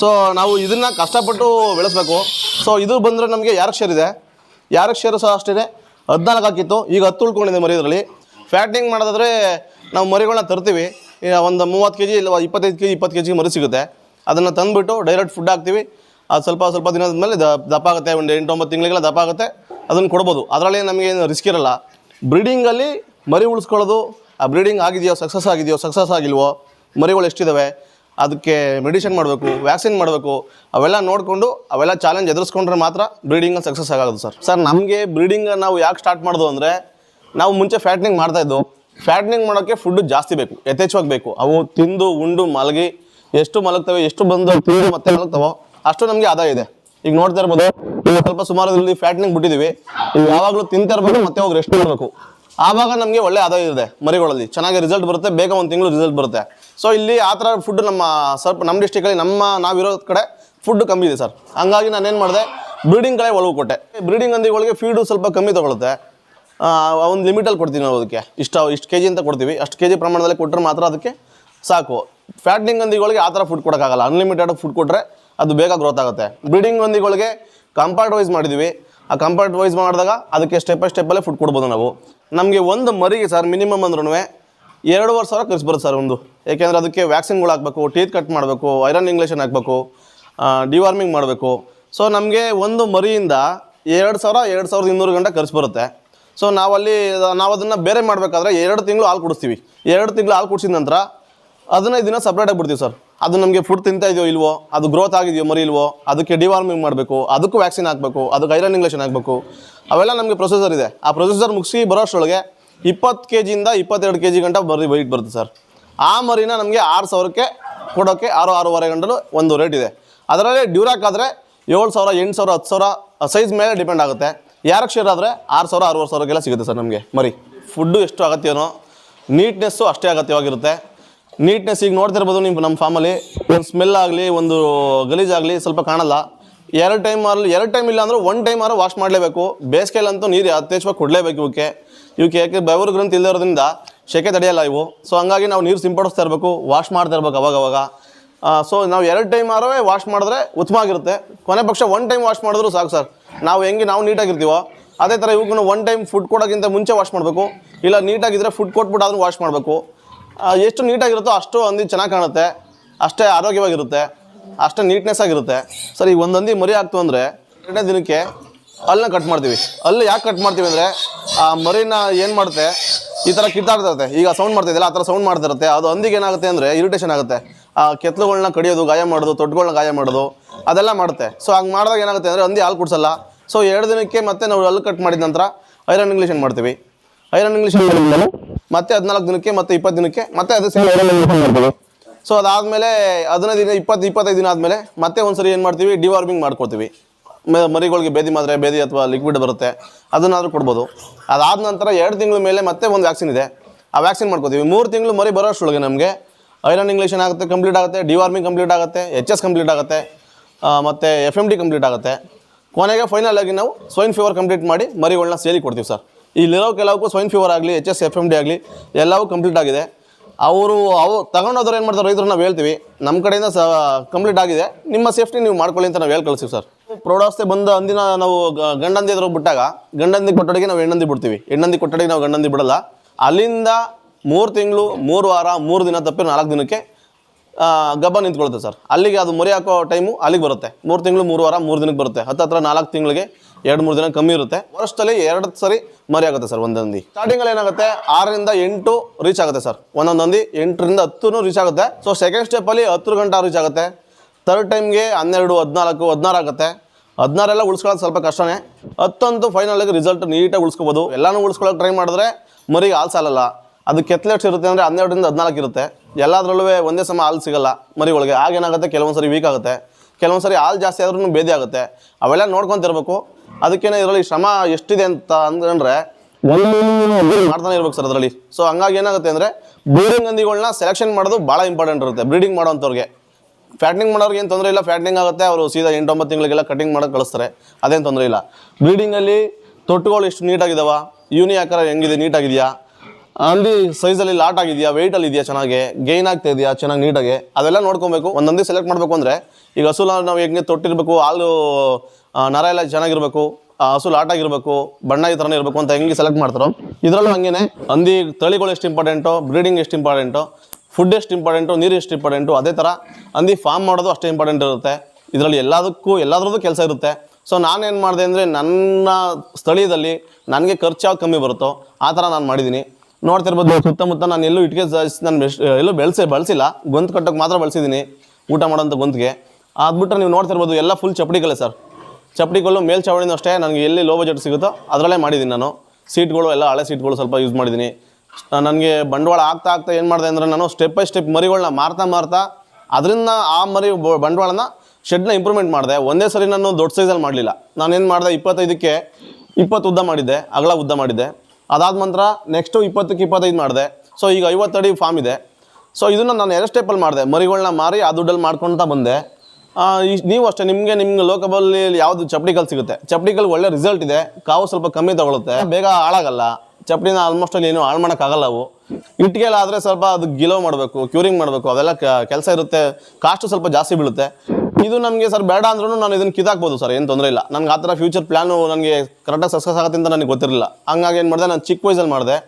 S1: ಸೊ ನಾವು ಇದನ್ನು ಕಷ್ಟಪಟ್ಟು ಬೆಳೆಸಬೇಕು. ಸೊ ಇದು ಬಂದರೆ ನಮಗೆ ಯಾರಿಗೆ ಶೇರ್ ಇದೆ? ಯಾರಿಗೆ ಶೇರು ಸಹ ಅಷ್ಟೇ ಹದಿನಾಲ್ಕು ಹಾಕಿತ್ತು. ಈಗ ಹತ್ತು ಉಳ್ಕೊಂಡಿದೆ ಮರಿ ಇದರಲ್ಲಿ. ಫ್ಯಾಟಿಂಗ್ ಮಾಡೋದಾದರೆ ನಾವು ಮರಿಗಳನ್ನ ತರ್ತೀವಿ. ಒಂದು ಮೂವತ್ತು ಕೆ ಜಿ ಇಲ್ಲ ಇಪ್ಪತ್ತೈದು ಕೆ ಜಿ ಇಪ್ಪತ್ತು ಕೆ ಜಿಗೆ ಮರಿ ಸಿಗುತ್ತೆ. ಅದನ್ನು ತಂದುಬಿಟ್ಟು ಡೈರೆಕ್ಟ್ ಫುಡ್ ಹಾಕ್ತೀವಿ. ಅದು ಸ್ವಲ್ಪ ಸ್ವಲ್ಪ ದಿನದ ಮೇಲೆ ದಪ್ಪ ಆಗುತ್ತೆ ಒಂದು ಎಂಟು ಒಂಬತ್ತು ತಿಂಗಳಿಗೆಲ್ಲ ದಪ್ಪ ಆಗುತ್ತೆ ಅದನ್ನು ಕೊಡ್ಬೋದು. ಅದರಲ್ಲಿ ಏನು ರಿಸ್ಕ್ ಇರಲ್ಲ. ಬ್ರೀಡಿಂಗಲ್ಲಿ ಮರಿ ಉಳಿಸ್ಕೊಳ್ಳೋದು, ಆ ಬ್ರೀಡಿಂಗ್ ಆಗಿದೆಯೋ ಸಕ್ಸಸ್ ಆಗಿದೆಯೋ ಸಕ್ಸಸ್ ಆಗಿಲ್ವೋ, ಮರಿಗಳು ಎಷ್ಟಿದ್ದಾವೆ ಅದಕ್ಕೆ ಮೆಡಿಷನ್ ಮಾಡಬೇಕು ವ್ಯಾಕ್ಸಿನ್ ಮಾಡಬೇಕು, ಅವೆಲ್ಲ ನೋಡಿಕೊಂಡು, ಅವೆಲ್ಲ ಚಾಲೆಂಜ್ ಎದುರಿಸ್ಕೊಂಡ್ರೆ ಮಾತ್ರ ಬ್ರೀಡಿಂಗಲ್ಲಿ ಸಕ್ಸಸ್ ಆಗೋದು ಸರ್ ಸರ್ ನಮಗೆ ಬ್ರೀಡಿಂಗ್ ನಾವು ಯಾಕೆ ಸ್ಟಾರ್ಟ್ ಮಾಡೋದು ಅಂದರೆ, ನಾವು ಮುಂಚೆ ಫ್ಯಾಟ್ನಿಂಗ್ ಮಾಡ್ತಾಯಿದ್ದು ಫ್ಯಾಟ್ನಿಂಗ್ ಮಾಡೋಕ್ಕೆ ಫುಡ್ ಜಾಸ್ತಿ ಬೇಕು, ಯಥೇಚ್ಛವಾಗಿ ಬೇಕು. ಅವು ತಿಂದು, ಉಂಡು, ಮಲಗಿ ಎಷ್ಟು ಮಲಗ್ತವೆ, ಎಷ್ಟು ಬಂದು ತಿಂದು ಮತ್ತೆ ಮಲಗ್ತವೋ ಅಷ್ಟು ನಮಗೆ ಆದಾಯ ಇದೆ. ಈಗ ನೋಡ್ತಾ ಇರ್ಬೋದು, ಈಗ ಸ್ವಲ್ಪ ಸುಮಾರು ಇಲ್ಲಿ ಫ್ಯಾಟ್ನಿಂಗ್ ಬಿಟ್ಟಿದ್ದೀವಿ ಈಗ ಯಾವಾಗಲೂ ತಿಂತಾ ಇರಬೇಕು, ಮತ್ತೆ ಹೋಗಿ ರೆಸ್ಟ್ ಮಾಡಬೇಕು. ಆವಾಗ ನಮಗೆ ಒಳ್ಳೆ ಆದಾಯ ಇದೆ ಮರಿಗಳಲ್ಲಿ. ಚೆನ್ನಾಗಿ ರಿಸಲ್ಟ್ ಬರುತ್ತೆ, ಬೇಗ ಒಂದು ತಿಂಗಳು ರಿಸಲ್ಟ್ ಬರುತ್ತೆ. ಸೊ ಇಲ್ಲಿ ಆ ಥರ ಫುಡ್ ನಮ್ಮ ಸ್ವಲ್ಪ ನಮ್ಮ ಡಿಸ್ಟಿಕಲ್ಲಿ ನಮ್ಮ ನಾವಿರೋ ಕಡೆ ಫುಡ್ ಕಮ್ಮಿ ಇದೆ ಸರ್. ಹಂಗಾಗಿ ನಾನೇನು ಮಾಡಿದೆ ಬ್ರೀಡಿಂಗ್ ಕಡೆ ಒಲವು ಕೊಟ್ಟೆ. ಬ್ರೀಡಿಂಗ್ ಹಂದಿಗಳಿಗೆ ಫೀಡು ಸ್ವಲ್ಪ ಕಮ್ಮಿ ತೊಗೊಳುತ್ತೆ. ಒಂದು ಲಿಮಿಟಲ್ಲಿ ಕೊಡ್ತೀವಿ ನಾವು ಅದಕ್ಕೆ. ಇಷ್ಟು ಇಷ್ಟು ಕೆ ಜಿ ಅಂತ ಕೊಡ್ತೀವಿ. ಅಷ್ಟು ಕೆ ಜಿ ಪ್ರಮಾಣದಲ್ಲಿ ಕೊಟ್ಟರೆ ಮಾತ್ರ ಅದಕ್ಕೆ ಸಾಕು. ಫ್ಯಾಟ್ನಿಂಗ್ ಹಂದಿಗಳಿಗೆ ಆ ಥರ ಫುಡ್ ಕೊಡೋಕ್ಕಾಗಲ್ಲ. ಅನ್ಲಿಮಿಟೆಡ್ ಫುಡ್ ಕೊಟ್ಟರೆ ಅದು ಬೇಗ ಗ್ರೋತ್ ಆಗುತ್ತೆ. ಬ್ರೀಡಿಂಗ್ ಹಂದಿಗಳಿಗೆ ಕಂಪಾರ್ಟ್ ವೈಸ್ ಮಾಡಿದ್ವಿ. ಆ ಕಂಪಾರ್ಟ್ ವೈಸ್ ಮಾಡಿದಾಗ ಅದಕ್ಕೆ ಸ್ಟೆಪ್ ಬೈ ಸ್ಟೆಪ್ಪಲ್ಲೇ ಫುಡ್ ಕೊಡ್ಬೋದು ನಾವು. ನಮಗೆ ಒಂದು ಮರಿಗೆ ಸರ್ ಮಿನಿಮಮ್ ಅಂದ್ರೂ ಎರಡೂವರೆ ಸಾವಿರ ಖರ್ಚು ಸರ್ ಒಂದು. ಏಕೆಂದರೆ ಅದಕ್ಕೆ ವ್ಯಾಕ್ಸಿನ್ಗಳು ಹಾಕಬೇಕು ಟೀತ್ ಕಟ್ ಮಾಡಬೇಕು ಐರನ್ ಇಂಗ್ಲೇಷನ್ ಹಾಕಬೇಕು ಡಿವಾರ್ಮಿಂಗ್ ಮಾಡಬೇಕು. ಸೊ ನಮಗೆ ಒಂದು ಮರಿಯಿಂದ ಎರಡು ಸಾವಿರ, ಎರಡು ಸಾವಿರದ ಇನ್ನೂರು ಗಂಟೆ ಖರ್ಚು ಬರುತ್ತೆ. ಸೊ ನಾವಲ್ಲಿ ನಾವು ಅದನ್ನು ಬೇರೆ ಮಾಡಬೇಕಾದ್ರೆ ಎರಡು ತಿಂಗಳು ಹಾಲು ಕುಡಿಸ್ತೀವಿ. ಎರಡು ತಿಂಗಳು ಹಾಲು ಕುಡಿಸಿದ ನಂತರ ಹದಿನೈದು ದಿನ ಸಪ್ರೇಟಾಗಿ ಬಿಡ್ತೀವಿ ಸರ್ ಅದು ನಮಗೆ ಫುಡ್ ತಿಂತಾ ಇದೆಯೋ ಇಲ್ವೋ, ಅದು ಗ್ರೋತ್ ಆಗಿದೆಯೋ ಮರಿ ಇಲ್ವೋ ಅದಕ್ಕೆ ಡಿವಾರ್ಮಿಂಗ್ ಮಾಡಬೇಕು, ಅದಕ್ಕೂ ವ್ಯಾಕ್ಸಿನ್ ಹಾಕಬೇಕು ಅದಕ್ಕೆ ಐರನ್ ಇಂಗ್ಲೇಷನ್ ಹಾಕಬೇಕು. ಅವೆಲ್ಲ ನಮಗೆ ಪ್ರೊಸೆಸರ್ ಇದೆ. ಆ ಪ್ರೊಸೆಸರ್ ಮುಗಿಸಿ ಬರೋಷ್ಟರೊಳಗೆ ಇಪ್ಪತ್ತು ಕೆ ಜಿಯಿಂದ ಇಪ್ಪತ್ತೆರಡು ಕೆ ಜಿ ಗಂಟ ಬರೀ ವೈಟ್ ಬರುತ್ತೆ ಸರ್ ಆ ಮರಿನ ನಮಗೆ ಆರು ಸಾವಿರಕ್ಕೆ ಕೊಡೋಕ್ಕೆ ಆರು ಆರೂವರೆ ಗಂಟಲು ಒಂದು ರೇಟ್ ಇದೆ. ಅದರಲ್ಲಿ ಡ್ಯೂರಾಕ್ ಆದರೆ ಏಳು ಸಾವಿರ, ಎಂಟು ಸಾವಿರ, ಹತ್ತು ಸಾವಿರ ಸೈಜ್ ಮೇಲೆ ಡಿಪೆಂಡ್ ಆಗುತ್ತೆ. ಯಾರಕ್ಕೆ ಶೇರ್ ಆದರೆ ಆರು ಸಾವಿರ, ಆರೂವರೆ ಸಾವಿರಕ್ಕೆಲ್ಲ ಸಿಗುತ್ತೆ ಸರ್ ನಮಗೆ ಮರಿ. ಫುಡ್ಡು ಎಷ್ಟು ಅಗತ್ಯನೋ ನೀಟ್ನೆಸ್ಸು ಅಷ್ಟೇ ಅಗತ್ಯವಾಗಿರುತ್ತೆ. ನೀಟ್ನೆಸ್ ಈಗ ನೋಡ್ತಿರ್ಬೋದು ನಿಮ್ಮ ನಮ್ಮ ಫಾರ್ಮಲ್ಲಿ ಒಂದು ಸ್ಮೆಲ್ ಆಗಲಿ, ಒಂದು ಗಲೀಜಾಗಲಿ ಸ್ವಲ್ಪ ಕಾಣಲ್ಲ. ಎರಡು ಟೈಮ್ ಅಲ್ಲಿ ಎರಡು ಟೈಮ್ ಇಲ್ಲ ಅಂದ್ರೆ ಒನ್ ಟೈಮ್ ಆದ್ರೂ ವಾಶ್ ಮಾಡಲೇಬೇಕು. ಬೇಸಿಗೆಯಲ್ಲಂತೂ ನೀರು ಯಥೇಚ್ಛವಾಗಿ ಕೊಡಲೇಬೇಕು ಇವಕ್ಕೆ ಇವಕ್ಕೆ ಯಾಕೆ ಬೆವರು ಗ್ರಂಥಿ ಇಲ್ಲದಿರೋದ್ರಿಂದ ಸೆಕೆ ತಡೆಯಲ್ಲ ಇವು. ಸೊ ಹಂಗಾಗಿ ನಾವು ನೀರು ಸಿಂಪಡಿಸ್ತಾ ಇರಬೇಕು ವಾಶ್ ಮಾಡ್ತಾ ಇರ್ಬೇಕು ಅವಾಗ ಅವಾಗ. ಸೊ ನಾವು ಎರಡು ಟೈಮ್ ಆರವೇ ವಾಶ್ ಮಾಡಿದ್ರೆ ಉತ್ತಮ ಆಗಿರುತ್ತೆ ಕೊನೆ ಪಕ್ಷ ಒನ್ ಟೈಮ್ ವಾಶ್ ಮಾಡಿದ್ರು ಸಾಕು ಸರ್ ನಾವು ಹೆಂಗೆ ನಾವು ನೀಟಾಗಿರ್ತೀವೋ ಅದೇ ಥರ ಇವಕ್ಕೂ ಒನ್ ಟೈಮ್ ಫುಡ್ ಕೊಡೋಕ್ಕಿಂತ ಮುಂಚೆ ವಾಶ್ ಮಾಡಬೇಕು. ಇಲ್ಲ ನೀಟಾಗಿದ್ದರೆ ಫುಡ್ ಕೊಟ್ಬಿಟ್ಟು ಅದನ್ನು ವಾಶ್ ಮಾಡಬೇಕು. ಎಷ್ಟು ನೀಟಾಗಿರುತ್ತೋ ಅಷ್ಟು ಹಂದಿ ಚೆನ್ನಾಗಿ ಕಾಣುತ್ತೆ. ಅಷ್ಟೇ ಆರೋಗ್ಯವಾಗಿರುತ್ತೆ. ಅಷ್ಟೇ ನೀಟ್ನೆಸ್ ಆಗಿರುತ್ತೆ. ಸರ್, ಈಗ ಒಂದು ಮರಿ ಆಗ್ತು ಅಂದರೆ ಎರಡನೇ ದಿನಕ್ಕೆ ಅಲ್ಲನ್ನ ಕಟ್ ಮಾಡ್ತೀವಿ. ಅಲ್ಲಿ ಯಾಕೆ ಕಟ್ ಮಾಡ್ತೀವಿ ಅಂದರೆ ಆ ಮರಿನ ಏನು ಮಾಡುತ್ತೆ? ಈ ಥರ ಕಿತ್ತಾಡ್ತಿರುತ್ತೆ. ಈಗ ಸೌಂಡ್ ಮಾಡ್ತಿದ್ದಿಲ್ಲ ಆ ಥರ ಸೌಂಡ್ ಮಾಡ್ತಿರುತ್ತೆ ಅದು ಹಂದಿಗೆ ಏನಾಗುತ್ತೆ ಅಂದರೆ ಇರಿಟೇಷನ್ ಆಗುತ್ತೆ. ಆ ಕೆತ್ತಲುಗಳನ್ನ ಕಡಿಯೋದು, ಗಾಯ ಮಾಡೋದು ತೊಟ್ಟುಗಳನ್ನ ಗಾಯ ಮಾಡೋದು, ಅದೆಲ್ಲ ಮಾಡುತ್ತೆ. ಸೊ ಹಂಗೆ ಮಾಡಿದಾಗ ಏನಾಗುತ್ತೆ ಅಂದರೆ ಹಂದಿ ಹಾಲು ಕುಡಿಸಲ್ಲ. ಸೊ ಎರಡು ದಿನಕ್ಕೆ ಮತ್ತೆ ನಾವು ಅಲ್ಲಿ ಕಟ್ ಮಾಡಿದ ನಂತರ ಐರನ್ ಇಂಗ್ಲೀಷನ್ ಮಾಡ್ತೀವಿ. ಐರನ್ ಇಂಗ್ಲೀಷನ್ ಮಾಡಿದ್ಮೇಲೆ ಮತ್ತೆ ಹದಿನಾಲ್ಕು ದಿನಕ್ಕೆ ಮತ್ತೆ ಇಪ್ಪತ್ತು ದಿನಕ್ಕೆ ಮತ್ತೆ ಅದು ಸೇಮ್ ಮಾಡ್ತೀವಿ? ಸೊ ಅದಾದಮೇಲೆ ಹದಿನೈದು ದಿನ ಇಪ್ಪತ್ತು ಇಪ್ಪತ್ತೈದು ದಿನ ಆದಮೇಲೆ ಮತ್ತೆ ಒಂದ್ಸರಿ ಏನು ಮಾಡ್ತೀವಿ? ಡಿವಾರ್ಮಿಂಗ್ ಮಾಡ್ಕೊಡ್ತೀವಿ ಮ- ಮರಿಗಳಿಗೆ ಬೇದಿ ಮಾತ್ರೆ ಬೇದಿ ಅಥವಾ ಲಿಕ್ವಿಡ್ ಬರುತ್ತೆ ಅದನ್ನಾದ್ರೂ ಕೊಡ್ಬೋದು. ಅದಾದ ನಂತರ ಎರಡು ತಿಂಗಳ ಮೇಲೆ ಮತ್ತೆ ಒಂದು ವ್ಯಾಕ್ಸಿನ್ ಇದೆ. ಆ ವ್ಯಾಕ್ಸಿನ್ ಮಾಡ್ಕೋತೀವಿ ಮೂರು ತಿಂಗಳು ಮರಿ ಬರೋ ಅಷ್ಟರೊಳಗೆ ನಮಗೆ ಐರನ್ ಇಂಗ್ಲೀಷನ್ ಆಗುತ್ತೆ ಕಂಪ್ಲೀಟ್ ಆಗುತ್ತೆ ಡಿವಾರ್ಮಿಂಗ್ ಕಂಪ್ಲೀಟ್ ಆಗುತ್ತೆ ಎಚ್ ಎಸ್ ಕಂಪ್ಲೀಟ್ ಆಗುತ್ತೆ ಮತ್ತು ಮತ್ತೆ ಎಫ್ ಎಂ ಡಿ ಕಂಪ್ಲೀಟ್ ಆಗುತ್ತೆ. ಕೊನೆಗೆ ಫೈನಲ್ ಆಗಿ ನಾವು ಸ್ವೈನ್ ಫೀವರ್ ಕಂಪ್ಲೀಟ್ ಮಾಡಿ ಮರಿಗಳನ್ನ ಸೇರಿ ಕೊಡ್ತೀವಿ ಸರ್ ಇಲ್ಲಿರೋ ಕೆಲವಕ್ಕೂ ಸ್ವೈನ್ ಫೀವರ್ ಆಗಲಿ H S F M D ಆಗಲಿ, ಎಲ್ಲವೂ ಕಂಪ್ಲೀಟ್ ಆಗಿದೆ. ಅವರು, ಅವು ತಗೊಂಡೋದ್ರೆ ಏನು ಮಾಡ್ತಾರೆ ರೈತರು ನಾವು ಹೇಳ್ತೀವಿ ನಮ್ಮ ಕಡೆಯಿಂದ ಸ ಕಂಪ್ಲೀಟ್ ಆಗಿದೆ. ನಿಮ್ಮ ಸೇಫ್ಟಿ ನೀವು ಮಾಡ್ಕೊಳ್ಳಿ ಅಂತ ನಾವು ಹೇಳಿ ಕಳಿಸ್ತೀವಿ ಸರ್. ಪ್ರೌಢಾವಸ್ಥೆ ಬಂದ ಅಂದಿನ ನಾವು ಗಂಡಂದಿ ಎದುರು ಬಿಟ್ಟಾಗ, ಗಂಡಂದಿ ಕೊಠಡಿಗೆ ನಾವು ಹೆಣ್ಣಂದಿ ಬಿಡ್ತೀವಿ. ಹೆಣ್ಣಂದಿ ಕೊಠಡಿಗೆ ನಾವು ಗಂಡಂದಿ ಬಿಡಲ್ಲ. ಅಲ್ಲಿಂದ ಮೂರು ತಿಂಗಳು, ಮೂರು ವಾರ, ಮೂರು ದಿನ ತಪ್ಪಿ ನಾಲ್ಕು ದಿನಕ್ಕೆ ಗಬ್ಬ ನಿಂತ್ಕೊಳುತ್ತೆ ಸರ್. ಅಲ್ಲಿಗೆ ಅದು ಮೊರೆ ಹಾಕೋ ಟೈಮು ಅಲ್ಲಿಗೆ ಬರುತ್ತೆ. ಮೂರು ತಿಂಗಳು, ಮೂರು ವಾರ, ಮೂರು ದಿನಕ್ಕೆ ಬರುತ್ತೆ. ಹತ್ತತ್ರ ನಾಲ್ಕು ತಿಂಗಳಿಗೆ ಎರಡು, ಮೂರು ದಿನ ಕಮ್ಮಿ ಇರುತ್ತೆ. ವರ್ಷದಲ್ಲಿ ಎರಡು ಸರಿ ಮರಿ ಆಗುತ್ತೆ ಸರ್ ಒಂದೊಂದು ಸ್ಟಾರ್ಟಿಂಗಲ್ಲಿ ಏನಾಗುತ್ತೆ? ಆರರಿಂದ ಎಂಟು ರೀಚ್ ಆಗುತ್ತೆ ಸರ್. ಒಂದೊಂದೊಂದಿ ಎಂಟರಿಂದ ಹತ್ತು ರೀಚ್ ಆಗುತ್ತೆ. ಸೊ ಸೆಕೆಂಡ್ ಸ್ಟೆಪ್ಪಲ್ಲಿ ಹತ್ತು ಗಂಟೆ ರೀಚ್ ಆಗುತ್ತೆ. ಥರ್ಡ್ ಟೈಮ್ಗೆ ಹನ್ನೆರಡು, ಹದಿನಾಲ್ಕು, ಹದಿನಾರು ಆಗುತ್ತೆ. ಹದಿನಾರೆಲ್ಲ ಉಳಿಸ್ಕೊಳ್ಳೋದು ಸ್ವಲ್ಪ ಕಷ್ಟನೇ. ಹತ್ತಂತೂ ಫೈನಲಾಗಿ ರಿಸಲ್ಟ್ ನೀಟಾಗಿ ಉಳಿಸ್ಕೋಬೋದು. ಎಲ್ಲನೂ ಉಳಿಸ್ಕೊಳ್ಳೋಕೆ ಟ್ರೈ ಮಾಡಿದ್ರೆ ಮರಿಗೆ ಹಾಲು ಸಾಲಲ್ಲ. ಅದು ಕೆತ್ತಲೆಟ್ಸ್ ಇರುತ್ತೆ ಅಂದರೆ ಹನ್ನೆರಡರಿಂದ ಹದಿನಾಲ್ಕು ಇರುತ್ತೆ. ಎಲ್ಲದರಲ್ಲೂ ಒಂದೇ ಸಮ ಹಾಲು ಸಿಗಲ್ಲ ಮರಿಗಳಿಗೆ. ಆಗೇನಾಗುತ್ತೆ ಕೆಲವೊಂದು ಸರಿ ವೀಕ್ ಆಗುತ್ತೆ. ಕೆಲವೊಂದು ಸರಿ ಹಾಲು ಜಾಸ್ತಿ ಆದ್ರೂ ಬೇದಿ ಆಗುತ್ತೆ. ಅವೆಲ್ಲ ನೋಡ್ಕೊಂತಿರ್ಬೇಕು. ಅದಕ್ಕೇನೆ ಇದರಲ್ಲಿ ಶ್ರಮ ಎಷ್ಟಿದೆ ಅಂತ ಅಂದ್ಕೊಂಡ್ರೆ ಮಾಡ್ತಾನೆ ಇರ್ಬೇಕು ಸರ್ ಅದರಲ್ಲಿ. ಸೊ ಹಂಗಾಗಿ ಏನಾಗುತ್ತೆ ಅಂದರೆ ಬ್ರೀಡಿಂಗ್ ಹಂದಿಗಳನ್ನ ಸೆಲೆಕ್ಷನ್ ಮಾಡೋದು ಭಾಳ ಇಂಪಾರ್ಟೆಂಟ್ ಇರುತ್ತೆ. ಬ್ರೀಡಿಂಗ್ ಮಾಡೋಂಥವ್ರಿಗೆ ಫ್ಯಾಟ್ನಿಂಗ್ ಮಾಡೋರ್ಗೆ ಏನು ತೊಂದರೆ ಇಲ್ಲ ಫ್ಯಾಟ್ನಿಂಗ್ ಆಗುತ್ತೆ ಅವರು ಸೀದಾ ಎಂಟೊಂಬತ್ತು ತಿಂಗಳಿಗೆಲ್ಲ ಕಟಿಂಗ್ ಮಾಡೋಕೆ ಕಳಿಸ್ತಾರೆ. ಅದೇನು ತೊಂದರೆ ಇಲ್ಲ. ಬ್ರೀಡಿಂಗಲ್ಲಿ ತೊಟ್ಟುಗಳು ಎಷ್ಟು ನೀಟಾಗಿದಾವ? ಯೂನಿ ಆಕಾರ ಹೆಂಗಿದೆ? ನೀಟಾಗಿದೆಯಾ? ಅಲ್ಲಿ ಸೈಜಲ್ಲಿ ಲಾಟ್ ಆಗಿದೆಯಾ ವೆಯ್ಟಲ್ಲಿ ಇದೆಯಾ ಚೆನ್ನಾಗಿ? ಗೈನ್ ಆಗ್ತಾ ಇದೆಯಾ? ಚೆನ್ನಾಗಿ ನೀಟಾಗಿ? ಅದೆಲ್ಲ ನೋಡ್ಕೊಬೇಕು. ಒಂದೊಂದೇ ಸೆಲೆಕ್ಟ್ ಮಾಡಬೇಕು ಅಂದರೆ ಈಗ ಹಸುಲ ನಾವು ಹೆಂಗೆ ತೊಟ್ಟಿರ್ಬೇಕು ಹಾಲು ನರ ಎಲ್ಲ ಚೆನ್ನಾಗಿರ್ಬೇಕು ಹಸುಲು ಹಸು ಬಣ್ಣ ಈ ಥರನೇ ಇರಬೇಕು ಅಂತ ಹೆಂಗೆ ಸೆಲೆಕ್ಟ್ ಮಾಡ್ತಾರೋ, ಇದರಲ್ಲೂ ಹಂಗೇನೆ ಹಂದಿ ತಳಿಗಳು ಎಷ್ಟು ಇಂಪಾರ್ಟೆಂಟು ಬ್ರೀಡಿಂಗ್ ಎಷ್ಟು ಇಂಪಾರ್ಟೆಂಟು ಫುಡ್ ಎಷ್ಟು ಇಂಪಾರ್ಟೆಂಟು ನೀರು ಎಷ್ಟು ಇಂಪಾರ್ಟೆಂಟು ಅದೇ ಥರ ಹಂದಿ ಫಾರ್ಮ್ ಮಾಡೋದು ಅಷ್ಟೇ ಇಂಪಾರ್ಟೆಂಟ್ ಇರುತ್ತೆ. ಇದರಲ್ಲಿ ಎಲ್ಲದಕ್ಕೂ, ಎಲ್ಲದ್ರದ್ದು ಕೆಲಸ ಇರುತ್ತೆ. ಸೊ ನಾನೇನು ಮಾಡಿದೆ ಅಂದರೆ ನನ್ನ ಸ್ಥಳೀಯದಲ್ಲಿ ನನಗೆ ಖರ್ಚು ಯಾವ್ದು ಕಮ್ಮಿ ಬರುತ್ತೋ, ಆ ಥರ ನಾನು ಮಾಡಿದ್ದೀನಿ ನೋಡ್ತಿರ್ಬೋದು ಸುತ್ತಮುತ್ತ ನಾನು ಎಲ್ಲೂ ಇಟ್ಟಿಗೆ ಜಾಸ್ತಿ ನಾನು ಎಲ್ಲೂ ಬೆಳೆಸೇ, ಬಳಸಿಲ್ಲ ಗೊಂತು ಕಟ್ಟೋಕ್ಕೆ ಮಾತ್ರ ಬಳಸಿದ್ದೀನಿ ಊಟ ಮಾಡೋಂಥ ಗೊಂತಿಗೆ ಅದ್ಬಿಟ್ರೆ ನೀವು ನೋಡ್ತಿರ್ಬೋದು ಎಲ್ಲ ಫುಲ್ ಚಪ್ಪಡಿಗಳೇ ಸರ್ ಚಪ್ಪಡಿಗಳು ಮೇಲ್ಚಾವಣಿನೂ ಅಷ್ಟೇ, ನನಗೆ ಎಲ್ಲಿ ಲೋ ಬಜೆಟ್ ಸಿಗುತ್ತೋ ಅದರಲ್ಲೇ ಮಾಡಿದ್ದೀನಿ ನಾನು. ಸೀಟ್ಗಳು ಎಲ್ಲ ಹಳೆ ಸೀಟ್ಗಳು ಸ್ವಲ್ಪ ಯೂಸ್ ಮಾಡಿದ್ದೀನಿ. ನನಗೆ ಬಂಡವಾಳ ಆಗ್ತಾ ಆಗ್ತಾ ಏನು ಮಾಡಿದೆ ಅಂದರೆ ನಾನು ಸ್ಟೆಪ್ ಬೈ ಸ್ಟೆಪ್ ಮರಿಗಳನ್ನ ಮಾರ್ತಾ ಮಾರ್ತಾ ಅದರಿಂದ ಆ ಮರಿ ಬಂಡವಾಳನ ಶೆಡ್ನ ಇಂಪ್ರೂವ್ಮೆಂಟ್ ಮಾಡಿದೆ. ಒಂದೇ ಸರಿ ನಾನು ದೊಡ್ಡ ಸೈಜಲ್ಲಿ ಮಾಡಲಿಲ್ಲ. ನಾನೇನು ಮಾಡಿದೆ, ಇಪ್ಪತ್ತೈದಕ್ಕೆ ಇಪ್ಪತ್ತು ಉದ್ದ ಮಾಡಿದ್ದೆ, ಅಗಲ ಉದ್ದ ಮಾಡಿದ್ದೆ. ಅದಾದ ನಂತರ ನೆಕ್ಸ್ಟು ಇಪ್ಪತ್ತಕ್ಕೆ ಇಪ್ಪತ್ತೈದು ಮಾಡಿದೆ. ಸೊ ಈಗ ಐವತ್ತಡಿ ಫಾರ್ಮ್ ಇದೆ. ಸೊ ಇದನ್ನು ನಾನು ಎರಡು ಸ್ಟೆಪ್ಪಲ್ಲಿ ಮಾಡಿದೆ. ಮರಿಗಳನ್ನ ಮಾರಿ ಆ ದುಡ್ಡಲ್ಲಿ ಮಾಡ್ಕೊಳ್ತಾ ಬಂದೆ. ನೀವು ಅಷ್ಟೇ, ನಿಮಗೆ ನಿಮ್ಗೆ ಲೋಕಬಲ್ಲಿ ಯಾವುದು ಚಪ್ಪಡಿಕಲ್ ಸಿಗುತ್ತೆ? ಚಪ್ಪಡಿಕಲ್ ಒಳ್ಳೆ ರಿಸಲ್ಟ್ ಇದೆ, ಕಾವು ಸ್ವಲ್ಪ ಕಮ್ಮಿ ತಗೊಳುತ್ತೆ, ಬೇಗ ಹಾಳಾಗಲ್ಲ, ಚಪ್ಪಡಿನ ಆಲ್ಮೋಸ್ಟ್ ಅಲ್ಲಿ ಏನು ಹಾಳು ಮಾಡೋಕ್ಕಾಗಲ್ಲ ಅವು. ಇಟ್ಟಿಗೆಲ್ಲ ಆದರೆ ಸ್ವಲ್ಪ ಅದು ಗಿಲೋ ಮಾಡಬೇಕು ಕ್ಯೂರಿಂಗ್ ಮಾಡಬೇಕು, ಅದೆಲ್ಲ ಕೆಲಸ ಇರುತ್ತೆ ಕಾಸ್ಟು ಸ್ವಲ್ಪ ಜಾಸ್ತಿ ಬೀಳುತ್ತೆ. ಇದು ನಮಗೆ ಸರ್ ಬೇಡ ಅಂದ್ರೂ ನಾನು ಇದನ್ನು ಕಿದಾಕ್ಬೋದು ಸರ್, ಏನು ತೊಂದರೆ ಇಲ್ಲ. ನನಗೆ ಆ ಥರ ಫ್ಯೂಚರ್ ಪ್ಲ್ಯಾನು ನನಗೆ ಕರೆಕ್ಟಾಗಿ ಸಕ್ಸಸ್ ಆಗುತ್ತೆ ಅಂತ ನನಗೆ ಗೊತ್ತಿರಲಿಲ್ಲ. ಹಂಗಾಗಿ ಏನು ಮಾಡಿದೆ, ನಾನು ಚಿಕ್ಕ ವಯಸ್ಸಲ್ಲಿ ಮಾಡಿದೆ.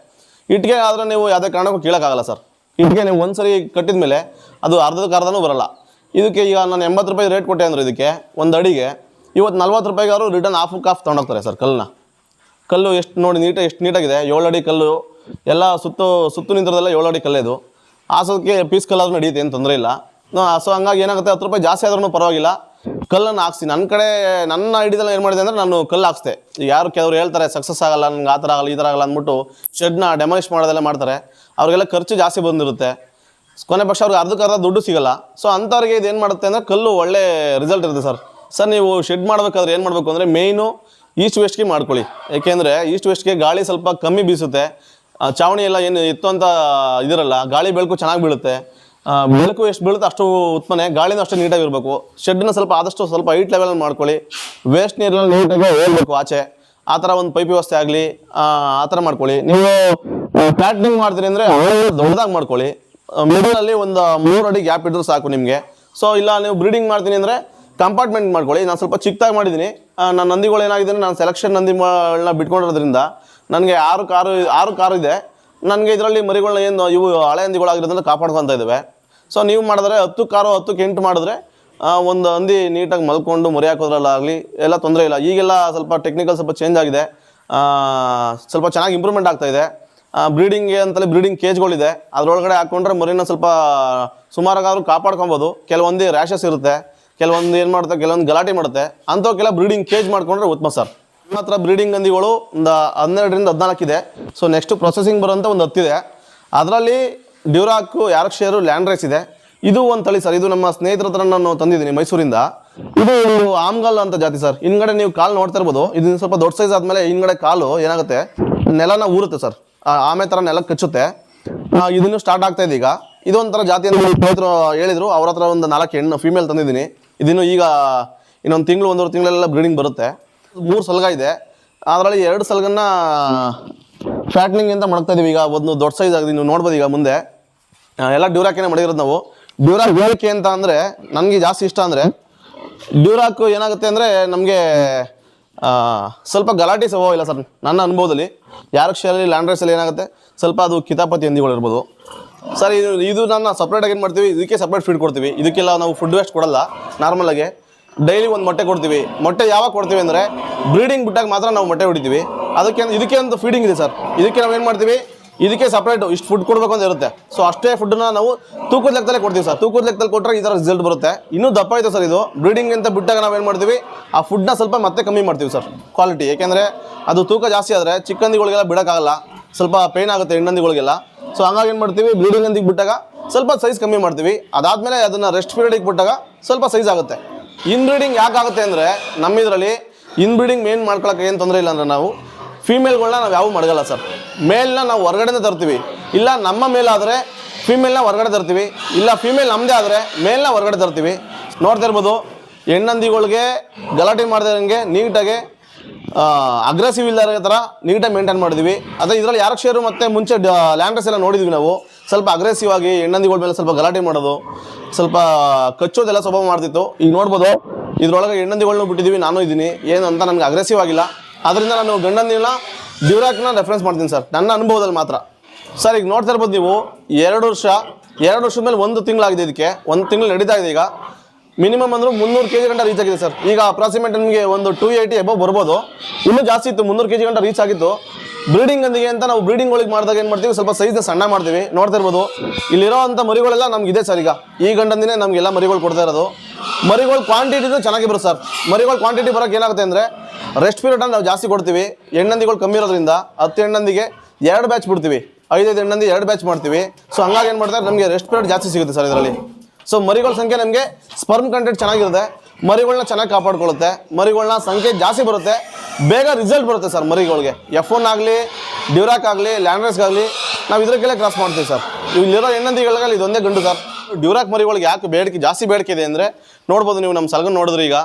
S1: ಇಟ್ಟಿಗೆ ಆದರೆ ನೀವು ಯಾವುದೇ ಕಾರಣಕ್ಕೂ ಕೀಳೋಕ್ಕಾಗಲ್ಲ ಸರ್. ಇಟ್ಟಿಗೆ ನೀವು ಒಂದ್ಸರಿ ಕಟ್ಟಿದ ಮೇಲೆ ಅದು ಅರ್ಧದ ಅರ್ಧನೂ ಬರಲ್ಲ. ಇದಕ್ಕೆ ಈಗ ನಾನು ಎಂಬತ್ತು ರೂಪಾಯಿ ರೇಟ್ ಕೊಟ್ಟೆ ಅಂದರೆ ಇದಕ್ಕೆ ಒಂದು ಅಡಿಗೆ. ಇವತ್ತು ನಲ್ವತ್ತು ರೂಪಾಯಿಗಾರು ರಿಟರ್ನ್ ಹಾಫ್ ಕಾಫ್ ತೊಗೊಂಡೋಗ್ತಾರೆ ಸರ್ ಕಲ್ಲನ್ನ. ಕಲ್ಲು ಎಷ್ಟು ನೋಡಿ ನೀಟಾಗಿ ಎಷ್ಟು ನೀಟಾಗಿದೆ? ಏಳು ಅಡಿ ಕಲ್ಲು, ಎಲ್ಲ ಸುತ್ತು ಸುತ್ತು ನಿಂತಿರೋದೆಲ್ಲ ಏಳು ಅಡಿ ಕಲ್ಲೇದು ಹಾಸೋದಕ್ಕೆ ಪೀಸ್ ಕಲ್ಲಾದ್ರೂ ನಡೆಯುತ್ತೆ ಏನು ತೊಂದರೆ ಇಲ್ಲ. ಸೊ ಹಂಗಾಗಿ ಏನಾಗುತ್ತೆ, ಹತ್ತು ರೂಪಾಯಿ ಜಾಸ್ತಿ ಆದ್ರೂ ಪರವಾಗಿಲ್ಲ. ಕಲ್ಲನ್ನು ಹಾಕ್ಸಿ. ನನ್ನ ಕಡೆ, ನನ್ನ ಐಡಿಯಾದಲ್ಲಿ ಏನು ಮಾಡಿದೆ ಅಂದರೆ ನಾನು ಕಲ್ಲು ಹಾಕ್ಸ್ದೆ. ಯಾರು ಕೆಲವರು ಹೇಳ್ತಾರೆ ಸಕ್ಸಸ್ ಆಗಲ್ಲ ನನಗೆ ಆ ಥರ ಆಗಲ್ಲ, ಈ ಥರ ಆಗಲ್ಲ ಅಂದ್ಬಿಟ್ಟು ಶೆಡ್ನ ಡೆಮಾಲಿಷ್ ಮಾಡೋದೆಲ್ಲ ಮಾಡ್ತಾರೆ. ಅವ್ರಿಗೆಲ್ಲ ಖರ್ಚು ಜಾಸ್ತಿ ಬಂದಿರುತ್ತೆ. ಕೊನೆ ಪಕ್ಷ ಅವ್ರಿಗೆ ಅರ್ಧಕ್ಕೆ ಅರ್ಧ ದುಡ್ಡು ಸಿಗಲ್ಲ. ಸೊ ಅಂಥವ್ರಿಗೆ ಇದು ಏನು ಮಾಡುತ್ತೆ ಅಂದರೆ ಕಲ್ಲು ಒಳ್ಳೆ ರಿಸಲ್ಟ್ ಇರುತ್ತೆ ಸರ್. ಸರ್ ನೀವು ಶೆಡ್ ಮಾಡಬೇಕಾದ್ರೆ ಏನು ಮಾಡಬೇಕು ಅಂದರೆ ಮೇಯ್ನು ಈಸ್ಟ್ ವೆಸ್ಟ್ಗೆ ಮಾಡ್ಕೊಳ್ಳಿ. ಏಕೆಂದರೆ ಈಸ್ಟ್ ವೆಸ್ಟ್ಗೆ ಗಾಳಿ ಸ್ವಲ್ಪ ಕಮ್ಮಿ ಬೀಸುತ್ತೆ. ಚಾವಣಿ ಎಲ್ಲ ಏನು ಇತ್ತು ಅಂತ ಇದಿರಲ್ಲ, ಗಾಳಿ ಬೆಳಕು ಚೆನ್ನಾಗಿ ಬೀಳುತ್ತೆ. ಬೆಳಕು ಎಷ್ಟು ಬೀಳುತ್ತೆ ಅಷ್ಟು ಉತ್ಪನ್ನ ಗಾಳಿನ ಅಷ್ಟು ನೀಟಾಗಿ ಇರಬೇಕು. ಶೆಡ್ನ ಸ್ವಲ್ಪ ಆದಷ್ಟು ಸ್ವಲ್ಪ ಹೈಟ್ ಲೆವೆಲಲ್ಲಿ ಮಾಡ್ಕೊಳ್ಳಿ. ವೇಸ್ಟ್ ನೀರನ್ನ ನೀಟಾಗಿ ಹೋಗ್ಬೇಕು ಆಚೆ. ಆ ಥರ ಒಂದು ಪೈಪ್ ವ್ಯವಸ್ಥೆ ಆಗಲಿ, ಆ ಥರ ಮಾಡ್ಕೊಳ್ಳಿ. ನೀವು ಪ್ಲಾಟ್ನಿಂಗ್ ಮಾಡ್ತೀರಿ ಅಂದರೆ ದೊಡ್ಡದಾಗಿ ಮಾಡ್ಕೊಳ್ಳಿ. ಮಿಡಲಲ್ಲಿ ಒಂದು ಮೂರು ಅಡಿ ಗ್ಯಾಪ್ ಇದ್ರೂ ಸಾಕು ನಿಮಗೆ. ಸೊ ಇಲ್ಲ, ನೀವು ಬ್ರೀಡಿಂಗ್ ಮಾಡ್ತೀನಿ ಅಂದರೆ ಕಂಪಾರ್ಟ್ಮೆಂಟ್ ಮಾಡ್ಕೊಳ್ಳಿ. ನಾನು ಸ್ವಲ್ಪ ಚಿಕ್ಕದಾಗಿ ಮಾಡಿದ್ದೀನಿ. ನನ್ನ ನಂದಿಗಳು ಏನಾಗಿದೆ ನಾನು ಸೆಲೆಕ್ಷನ್ ನಂದಿಗಳನ್ನ ಬಿಟ್ಕೊಂಡಿರೋದ್ರಿಂದ ನನಗೆ ಆರು ಕಾರು ಆರು ಕಾರು ಇದೆ. ನನಗೆ ಇದರಲ್ಲಿ ಮರಿಗಳನ್ನ ಏನು, ಇವು ಹಳೆ ಹಂದಿಗಳಾಗಿರೋದ್ರಿಂದ ಕಾಪಾಡ್ಕೊತಾ ಇದ್ದಾವೆ ಸೊ ನೀವು ಮಾಡಿದ್ರೆ ಹತ್ತು ಕಾರು, ಹತ್ತಕ್ಕೆ ಎಂಟು ಮಾಡಿದ್ರೆ ಒಂದು ಹಂದಿ ನೀಟಾಗಿ ಮಲ್ಕೊಂಡು ಮರಿ ಹಾಕೋದ್ರಲ್ಲಾಗಲಿ ಎಲ್ಲ ತೊಂದರೆ ಇಲ್ಲ. ಈಗೆಲ್ಲ ಸ್ವಲ್ಪ ಟೆಕ್ನಿಕಲ್ ಸ್ವಲ್ಪ ಚೇಂಜ್ ಆಗಿದೆ. ಸ್ವಲ್ಪ ಚೆನ್ನಾಗಿ ಇಂಪ್ರೂವ್ಮೆಂಟ್ ಆಗ್ತಾಯಿದೆ ಬ್ರೀಡಿಂಗ್ಗೆ ಅಂತಲೇ ಬ್ರೀಡಿಂಗ್ ಕೇಜ್ಗಳಿದೆ ಅದರೊಳಗಡೆ ಹಾಕ್ಕೊಂಡ್ರೆ ಮರಿನ ಸ್ವಲ್ಪ ಸುಮಾರಾಗಾದ್ರೂ ಕಾಪಾಡ್ಕೊಬೋದು. ಕೆಲವೊಂದು ರ್ಯಾಷಸ್ ಇರುತ್ತೆ. ಕೆಲವೊಂದು ಏನು ಮಾಡುತ್ತೆ, ಕೆಲವೊಂದು ಗಲಾಟೆ ಮಾಡುತ್ತೆ. ಅಂಥವಕ್ಕೆಲ್ಲ ಬ್ರೀಡಿಂಗ್ ಕೇಜ್ ಮಾಡ್ಕೊಂಡ್ರೆ ಉತ್ತಮ ಸರ್. ನಮ್ಮ ಹತ್ರ ಬ್ರೀಡಿಂಗ್ ಹಂದಿಗಳು ಒಂದು ಹನ್ನೆರಡರಿಂದ ಹದಿನಾಲ್ಕು ಇದೆ. ಸೊ ನೆಕ್ಸ್ಟ್ ಪ್ರೊಸೆಸಿಂಗ್ ಬರೋಂಥ ಒಂದು ಹತ್ತಿದೆ ಅದರಲ್ಲಿ ಡ್ಯೂರಾಕು ಯಾರ್ಕ್ಷೇರು ಲ್ಯಾಂಡ್ ರೈಸ್ ಇದೆ. ಇದು ಒಂದು ತಳಿ ಸರ್. ಇದು ನಮ್ಮ ಸ್ನೇಹಿತರ ಹತ್ರ ನಾನು ತಂದಿದ್ದೀನಿ ಮೈಸೂರಿಂದ. ಇದು ಒಂದು ಆಮ್ಗಲ್ ಅಂತ ಜಾತಿ ಸರ್. ಹಿಂದ್ಗಡೆ ನೀವು ಕಾಲು ನೋಡ್ತಾ ಇರ್ಬೋದು. ಇದು ಸ್ವಲ್ಪ ದೊಡ್ಡ ಸೈಜ್ ಆದಮೇಲೆ ಹಿಂದ್ಗಡೆ ಕಾಲು ಏನಾಗುತ್ತೆ, ನೆಲನ ಊರುತ್ತೆ ಸರ್. ಆಮೆ ಥರ ನೆಲ ಕಚ್ಚುತ್ತೆ. ಇದನ್ನು ಸ್ಟಾರ್ಟ್ ಆಗ್ತಾ ಇದೆ ಈಗ. ಇದೊಂಥರ ಜಾತಿ ಅಂತ ನಮ್ಮ ಹೇಳಿದ್ರು. ಅವ್ರ ಹತ್ರ ಒಂದು ನಾಲ್ಕು ಹೆಣ್ಣು ಫೀಮೇಲ್ ತಂದಿದ್ದೀನಿ. ಇದನ್ನು ಈಗ ಇನ್ನೊಂದು ತಿಂಗಳು, ಒಂದೂವರೆ ತಿಂಗಳೆಲ್ಲ ಬ್ರೀಡಿಂಗ್ ಬರುತ್ತೆ. ಮೂರು ಸಲಗ ಇದೆ. ಅದರಲ್ಲಿ ಎರಡು ಸಲಗನ್ನ ಫ್ಯಾಟ್ನಿಂಗ್ ಅಂತ ಮಾಡ್ತಾ ಇದೀವಿ. ಈಗ ಒಂದು ದೊಡ್ಡ ಸೈಜ್ ಆಗಿದೆ. ನೀವು ನೋಡ್ಬೋದು ಈಗ ಮುಂದೆ. ಎಲ್ಲ ಡ್ಯೂರಾಕೇನೆ ಮಾಡಿರೋದು ನಾವು. ಡ್ಯೂರಾಕ್ ಹೇಳಿಕೆ ಅಂತ ಅಂದರೆ ನನಗೆ ಜಾಸ್ತಿ ಇಷ್ಟ ಅಂದರೆ, ಡ್ಯೂರಾಕ್ ಏನಾಗುತ್ತೆ ಅಂದರೆ, ನಮಗೆ ಸ್ವಲ್ಪ ಗಲಾಟೆ ಸ್ವಭಾವ ಇಲ್ಲ ಸರ್. ನನ್ನ ಅನುಭವದಲ್ಲಿ ಯಾರಕ್ಷರಲ್ಲಿ ಲ್ಯಾಂಡ್ರೈಸಲ್ಲಿ ಏನಾಗುತ್ತೆ? ಸ್ವಲ್ಪ ಅದು ಕಿತಾಪತಿ ಹಂದಿಗಳು ಇರ್ಬೋದು. ಸರ್, ಇದು ಇದು ನನ್ನ ಸಪ್ರೇಟಾಗಿ ಏನು ಮಾಡ್ತೀವಿ? ಇದಕ್ಕೆ ಸಪ್ರೇಟ್ ಫೀಡ್ ಕೊಡ್ತೀವಿ. ಇದಕ್ಕೆಲ್ಲ ನಾವು ಫುಡ್ ವೇಸ್ಟ್ ಕೊಡಲ್ಲ. ನಾರ್ಮಲಾಗಿ ಡೈಲಿ ಒಂದು ಮೊಟ್ಟೆ ಕೊಡ್ತೀವಿ. ಮೊಟ್ಟೆ ಯಾವಾಗ ಕೊಡ್ತೀವಿ ಅಂದರೆ ಬ್ರೀಡಿಂಗ್ ಬಿಟ್ಟಾಗ ಮಾತ್ರ ನಾವು ಮೊಟ್ಟೆ ಹೊಡಿತೀವಿ. ಅದಕ್ಕೆ ಇದಕ್ಕೆ ಒಂದು ಫೀಡಿಂಗ್ ಇದೆ ಸರ್. ಇದಕ್ಕೆ ನಾವು ಏನು ಮಾಡ್ತೀವಿ? ಇದಕ್ಕೆ ಸಪ್ರೇಟ್ ಇಷ್ಟು ಫುಡ್ ಕೊಡಬೇಕು ಅಂತ ಇರುತ್ತೆ. ಸೊ ಅಷ್ಟೇ ಫುಡ್ನ ನಾವು ತೂಕದ ಲೆಕ್ಕದಲ್ಲಿ ಕೊಡ್ತೀವಿ ಸರ್ ತೂಕದ ಲೆಕ್ಕದಲ್ಲಿ ಕೊಟ್ಟರೆ ಈ ಥರ ರಿಸಲ್ಟ್ ಬರುತ್ತೆ. ಇನ್ನೂ ದಪ್ಪ ಇದೆ ಸರ್ ಇದು. ಬ್ರೀಡಿಂಗ್ ಅಂತ ಬಿಟ್ಟಾಗ ನಾವೇನು ಮಾಡ್ತೀವಿ? ಆ ಫುಡ್ನ ಸ್ವಲ್ಪ ಮತ್ತೆ ಕಮ್ಮಿ ಮಾಡ್ತೀವಿ ಸರ್ ಕ್ವಾಲಿಟಿ ಏಕೆಂದರೆ ಅದು ತೂಕ ಜಾಸ್ತಿ ಆದರೆ ಚಿಕ್ಕಂದಿಗಳಿಗೆಲ್ಲ ಬಿಡೋಕ್ಕಾಗಲ್ಲ. ಸ್ವಲ್ಪ ಪೇನ್ ಆಗುತ್ತೆ ಹೆಣ್ಣಂದಿಗಳಿಗೆಲ್ಲ. ಸೊ ಹಂಗಾಗಿ ಏನು ಮಾಡ್ತೀವಿ? ಬ್ರೀಡಿಂಗ್ ಅಂದಿಗೆ ಬಿಟ್ಟಾಗ ಸ್ವಲ್ಪ ಸೈಜ್ ಕಮ್ಮಿ ಮಾಡ್ತೀವಿ. ಅದಾದಮೇಲೆ ಅದನ್ನು ರೆಸ್ಟ್ ಪೀರಿಯಡಿಗೆ ಬಿಟ್ಟಾಗ ಸ್ವಲ್ಪ ಸೈಜ್ ಆಗುತ್ತೆ. ಇನ್ ಬ್ರೀಡಿಂಗ್ ಯಾಕೆ ಆಗುತ್ತೆ ಅಂದರೆ, ನಮ್ಮಿದರಲ್ಲಿ ಇನ್ ಬ್ರೀಡಿಂಗ್ ಮೇನ್ ಮಾಡ್ಕೊಳಕ್ಕೆ ಏನು ತೊಂದರೆ ಇಲ್ಲ ಅಂದರೆ ನಾವು ಫೀಮೇಲ್ಗಳನ್ನ ನಾವು ಯಾವ ಮಡಗಲ್ಲ ಸರ್. ಮೇಲ್ನ ನಾವು ಹೊರಗಡೆನೇ ತರ್ತೀವಿ. ಇಲ್ಲ ನಮ್ಮ ಮೇಲಾದರೆ ಫೀಮೇಲ್ನ ಹೊರಗಡೆ ತರ್ತೀವಿ. ಇಲ್ಲ ಫೀಮೇಲ್ ನಮ್ಮದೇ ಆದರೆ ಮೇಲ್ನ ಹೊರಗಡೆ ತರ್ತೀವಿ. ನೋಡ್ತಾ ಇರ್ಬೋದು, ಹೆಣ್ಣಂದಿಗಳಿಗೆ ಗಲಾಟೆ ಮಾಡ್ದಂಗೆ ನೀಟಾಗಿ ಅಗ್ರೆಸಿವ್ ಇಲ್ಲದ ಥರ ನೀಟಾಗಿ ಮೇಂಟೈನ್ ಮಾಡಿದ್ವಿ. ಅದೇ ಇದರಲ್ಲಿ ಯಾರು ಶೇರು ಮತ್ತು ಮುಂಚೆ ಲ್ಯಾಂಡ್ರಸ್ ಎಲ್ಲ ನೋಡಿದ್ವಿ ನಾವು. ಸ್ವಲ್ಪ ಅಗ್ರೆಸಿವ್ ಆಗಿ ಹೆಣ್ಣಂದಿಗಳ ಮೇಲೆ ಸ್ವಲ್ಪ ಗಲಾಟೆ ಮಾಡೋದು, ಸ್ವಲ್ಪ ಕಚ್ಚೋದೆಲ್ಲ ಸ್ವಭಾವ ಮಾಡ್ತಿತ್ತು. ಈಗ ನೋಡ್ಬೋದು, ಇದರೊಳಗೆ ಹೆಣ್ಣಂದಿಗಳನ್ನೂ ಬಿಟ್ಟಿದ್ದೀವಿ ನಾನು ಇದ್ದೀನಿ. ಏನು ಅಂತ ನನಗೆ ಅಗ್ರೆಸಿವ್ ಆಗಿಲ್ಲ. ಅದರಿಂದ ನಾನು ಗಂಡನಿಲ್ಲ ಡ್ಯೂರಾಕ್ನ ರೆಫರೆನ್ಸ್ ಮಾಡ್ತೀನಿ ಸರ್ ನನ್ನ ಅನುಭವದಲ್ಲಿ ಮಾತ್ರ. ಸರ್ ಈಗ ನೋಡ್ತಾ ಇರ್ಬೋದು ನೀವು, ಎರಡು ವರ್ಷ, ಎರಡು ವರ್ಷದ ಮೇಲೆ ಒಂದು ತಿಂಗಳಾಗಿದೆ ಇದಕ್ಕೆ. ಒಂದು ತಿಂಗಳು ನಡೀತಾ ಇದೆ ಈಗ. ಮಿನಿಮಮ್ ಅಂದ್ರೆ ಮುನ್ನೂರು ಕೆ ಜಿ ಗಂಟ ರೀಚ್ ಆಗಿದೆ ಸರ್ ಈಗ ಅಪ್ರಾಕ್ಸಿಮೇಟ್ ನಿಮಗೆ ಒಂದು ಟೂ ಏಯ್ಟಿ ಎಬೋ ಬರ್ಬೋದು. ಇನ್ನೂ ಜಾಸ್ತಿ ಇತ್ತು, ಮುನ್ನೂರು ಕೆ ಜಿ ಗಂಟ ರೀಚ್ ಆಗಿತ್ತು. ಬ್ರೀಡಿಂಗ್ ಅಂದಿಗೆ ಅಂತ ನಾವು ಬ್ರೀಡಿಂಗ್ ಒಳಗೆ ಮಾಡಿದಾಗ ಏನು ಮಾಡ್ತೀವಿ? ಸ್ವಲ್ಪ ಸೈಜ್ನ ಸಣ್ಣ ಮಾಡ್ತೀವಿ. ನೋಡ್ತಾ ಇರ್ಬೋದು. ಇಲ್ಲಿರೋ ಮರಿಗಳೆಲ್ಲ ನಮ್ಗೆ ಇದೆ ಸರ್ ಈಗ. ಈ ಗಂಡಂದಿನೇ ನಮಗೆಲ್ಲ ಮರಿಗಳು ಕೊಡ್ತಾ ಇರೋದು. ಮರಿಗಳು ಕ್ವಾಂಟಿಟಿನೂ ಚೆನ್ನಾಗಿ ಬರುತ್ತೆ ಸರ್. ಮರಿಗಳು ಕ್ವಾಂಟಿಟಿ ಬರೋಕೆ ಏನಾಗುತ್ತೆ ಅಂದರೆ ರೆಸ್ಟ್ ಪೀರಿಯಡ್ ನಾವು ಜಾಸ್ತಿ ಕೊಡ್ತೀವಿ. ಹೆಣ್ಣಂದಿಗಳು ಕಮ್ಮಿ ಇರೋದ್ರಿಂದ ಹತ್ತು ಹೆಣ್ಣಂದಿಗೆ ಎರಡು ಬ್ಯಾಚ್ ಬಿಡ್ತೀವಿ. ಐದೈದು ಹೆಣ್ಣಂದಿ ಎರಡು ಬ್ಯಾಚ್ ಮಾಡ್ತೀವಿ. ಸೊ ಹಂಗಾಗಿ ಏನು ಮಾಡ್ತಾರೆ? ನಮಗೆ ರೆಸ್ಟ್ ಪೀರಿಯಡ್ ಜಾಸ್ತಿ ಸಿಗುತ್ತೆ ಸರ್ ಇದರಲ್ಲಿ. ಸೊ ಮರಿಗಳ ಸಂಖ್ಯೆ ನಮಗೆ ಸ್ಪರ್ಮ್ ಕಂಟೆಂಟ್ ಚೆನ್ನಾಗಿರುತ್ತೆ. ಮರಿಗಳನ್ನ ಚೆನ್ನಾಗಿ ಕಾಪಾಡ್ಕೊಳ್ಳುತ್ತೆ. ಮರಿಗಳನ್ನ ಸಂಖ್ಯೆ ಜಾಸ್ತಿ ಬರುತ್ತೆ. ಬೇಗ ರಿಸಲ್ಟ್ ಬರುತ್ತೆ ಸರ್ ಮರಿಗಳಿಗೆ. ಎಫ್ ಒನ್ ಆಗಲಿ ಡ್ಯೂರಾಕ್ ಆಗಲಿ ಲ್ಯಾಂಡ್ರೆಸ್ಗಾಗಲಿ ನಾವು ಇದಕ್ಕೆಲ್ಲ ಕ್ರಾಸ್ ಮಾಡ್ತೀವಿ ಸರ್. ಇಲ್ಲಿರೋ ಹೆಣ್ಣಂದಿಗಳಿಗಾಗಲಿ ಇದೊಂದೇ ಗಂಡು ಸರ್. ಡ್ಯೂರಾಕ್ ಮರಿಗಳಿಗೆ ಯಾಕೆ ಬೇಡಿಕೆ, ಜಾಸ್ತಿ ಬೇಡಿಕೆ ಇದೆ ಅಂದರೆ, ನೋಡ್ಬೋದು ನೀವು ನಮ್ಮ ಸಲಗನ್ ನೋಡಿದ್ರೆ ಈಗ.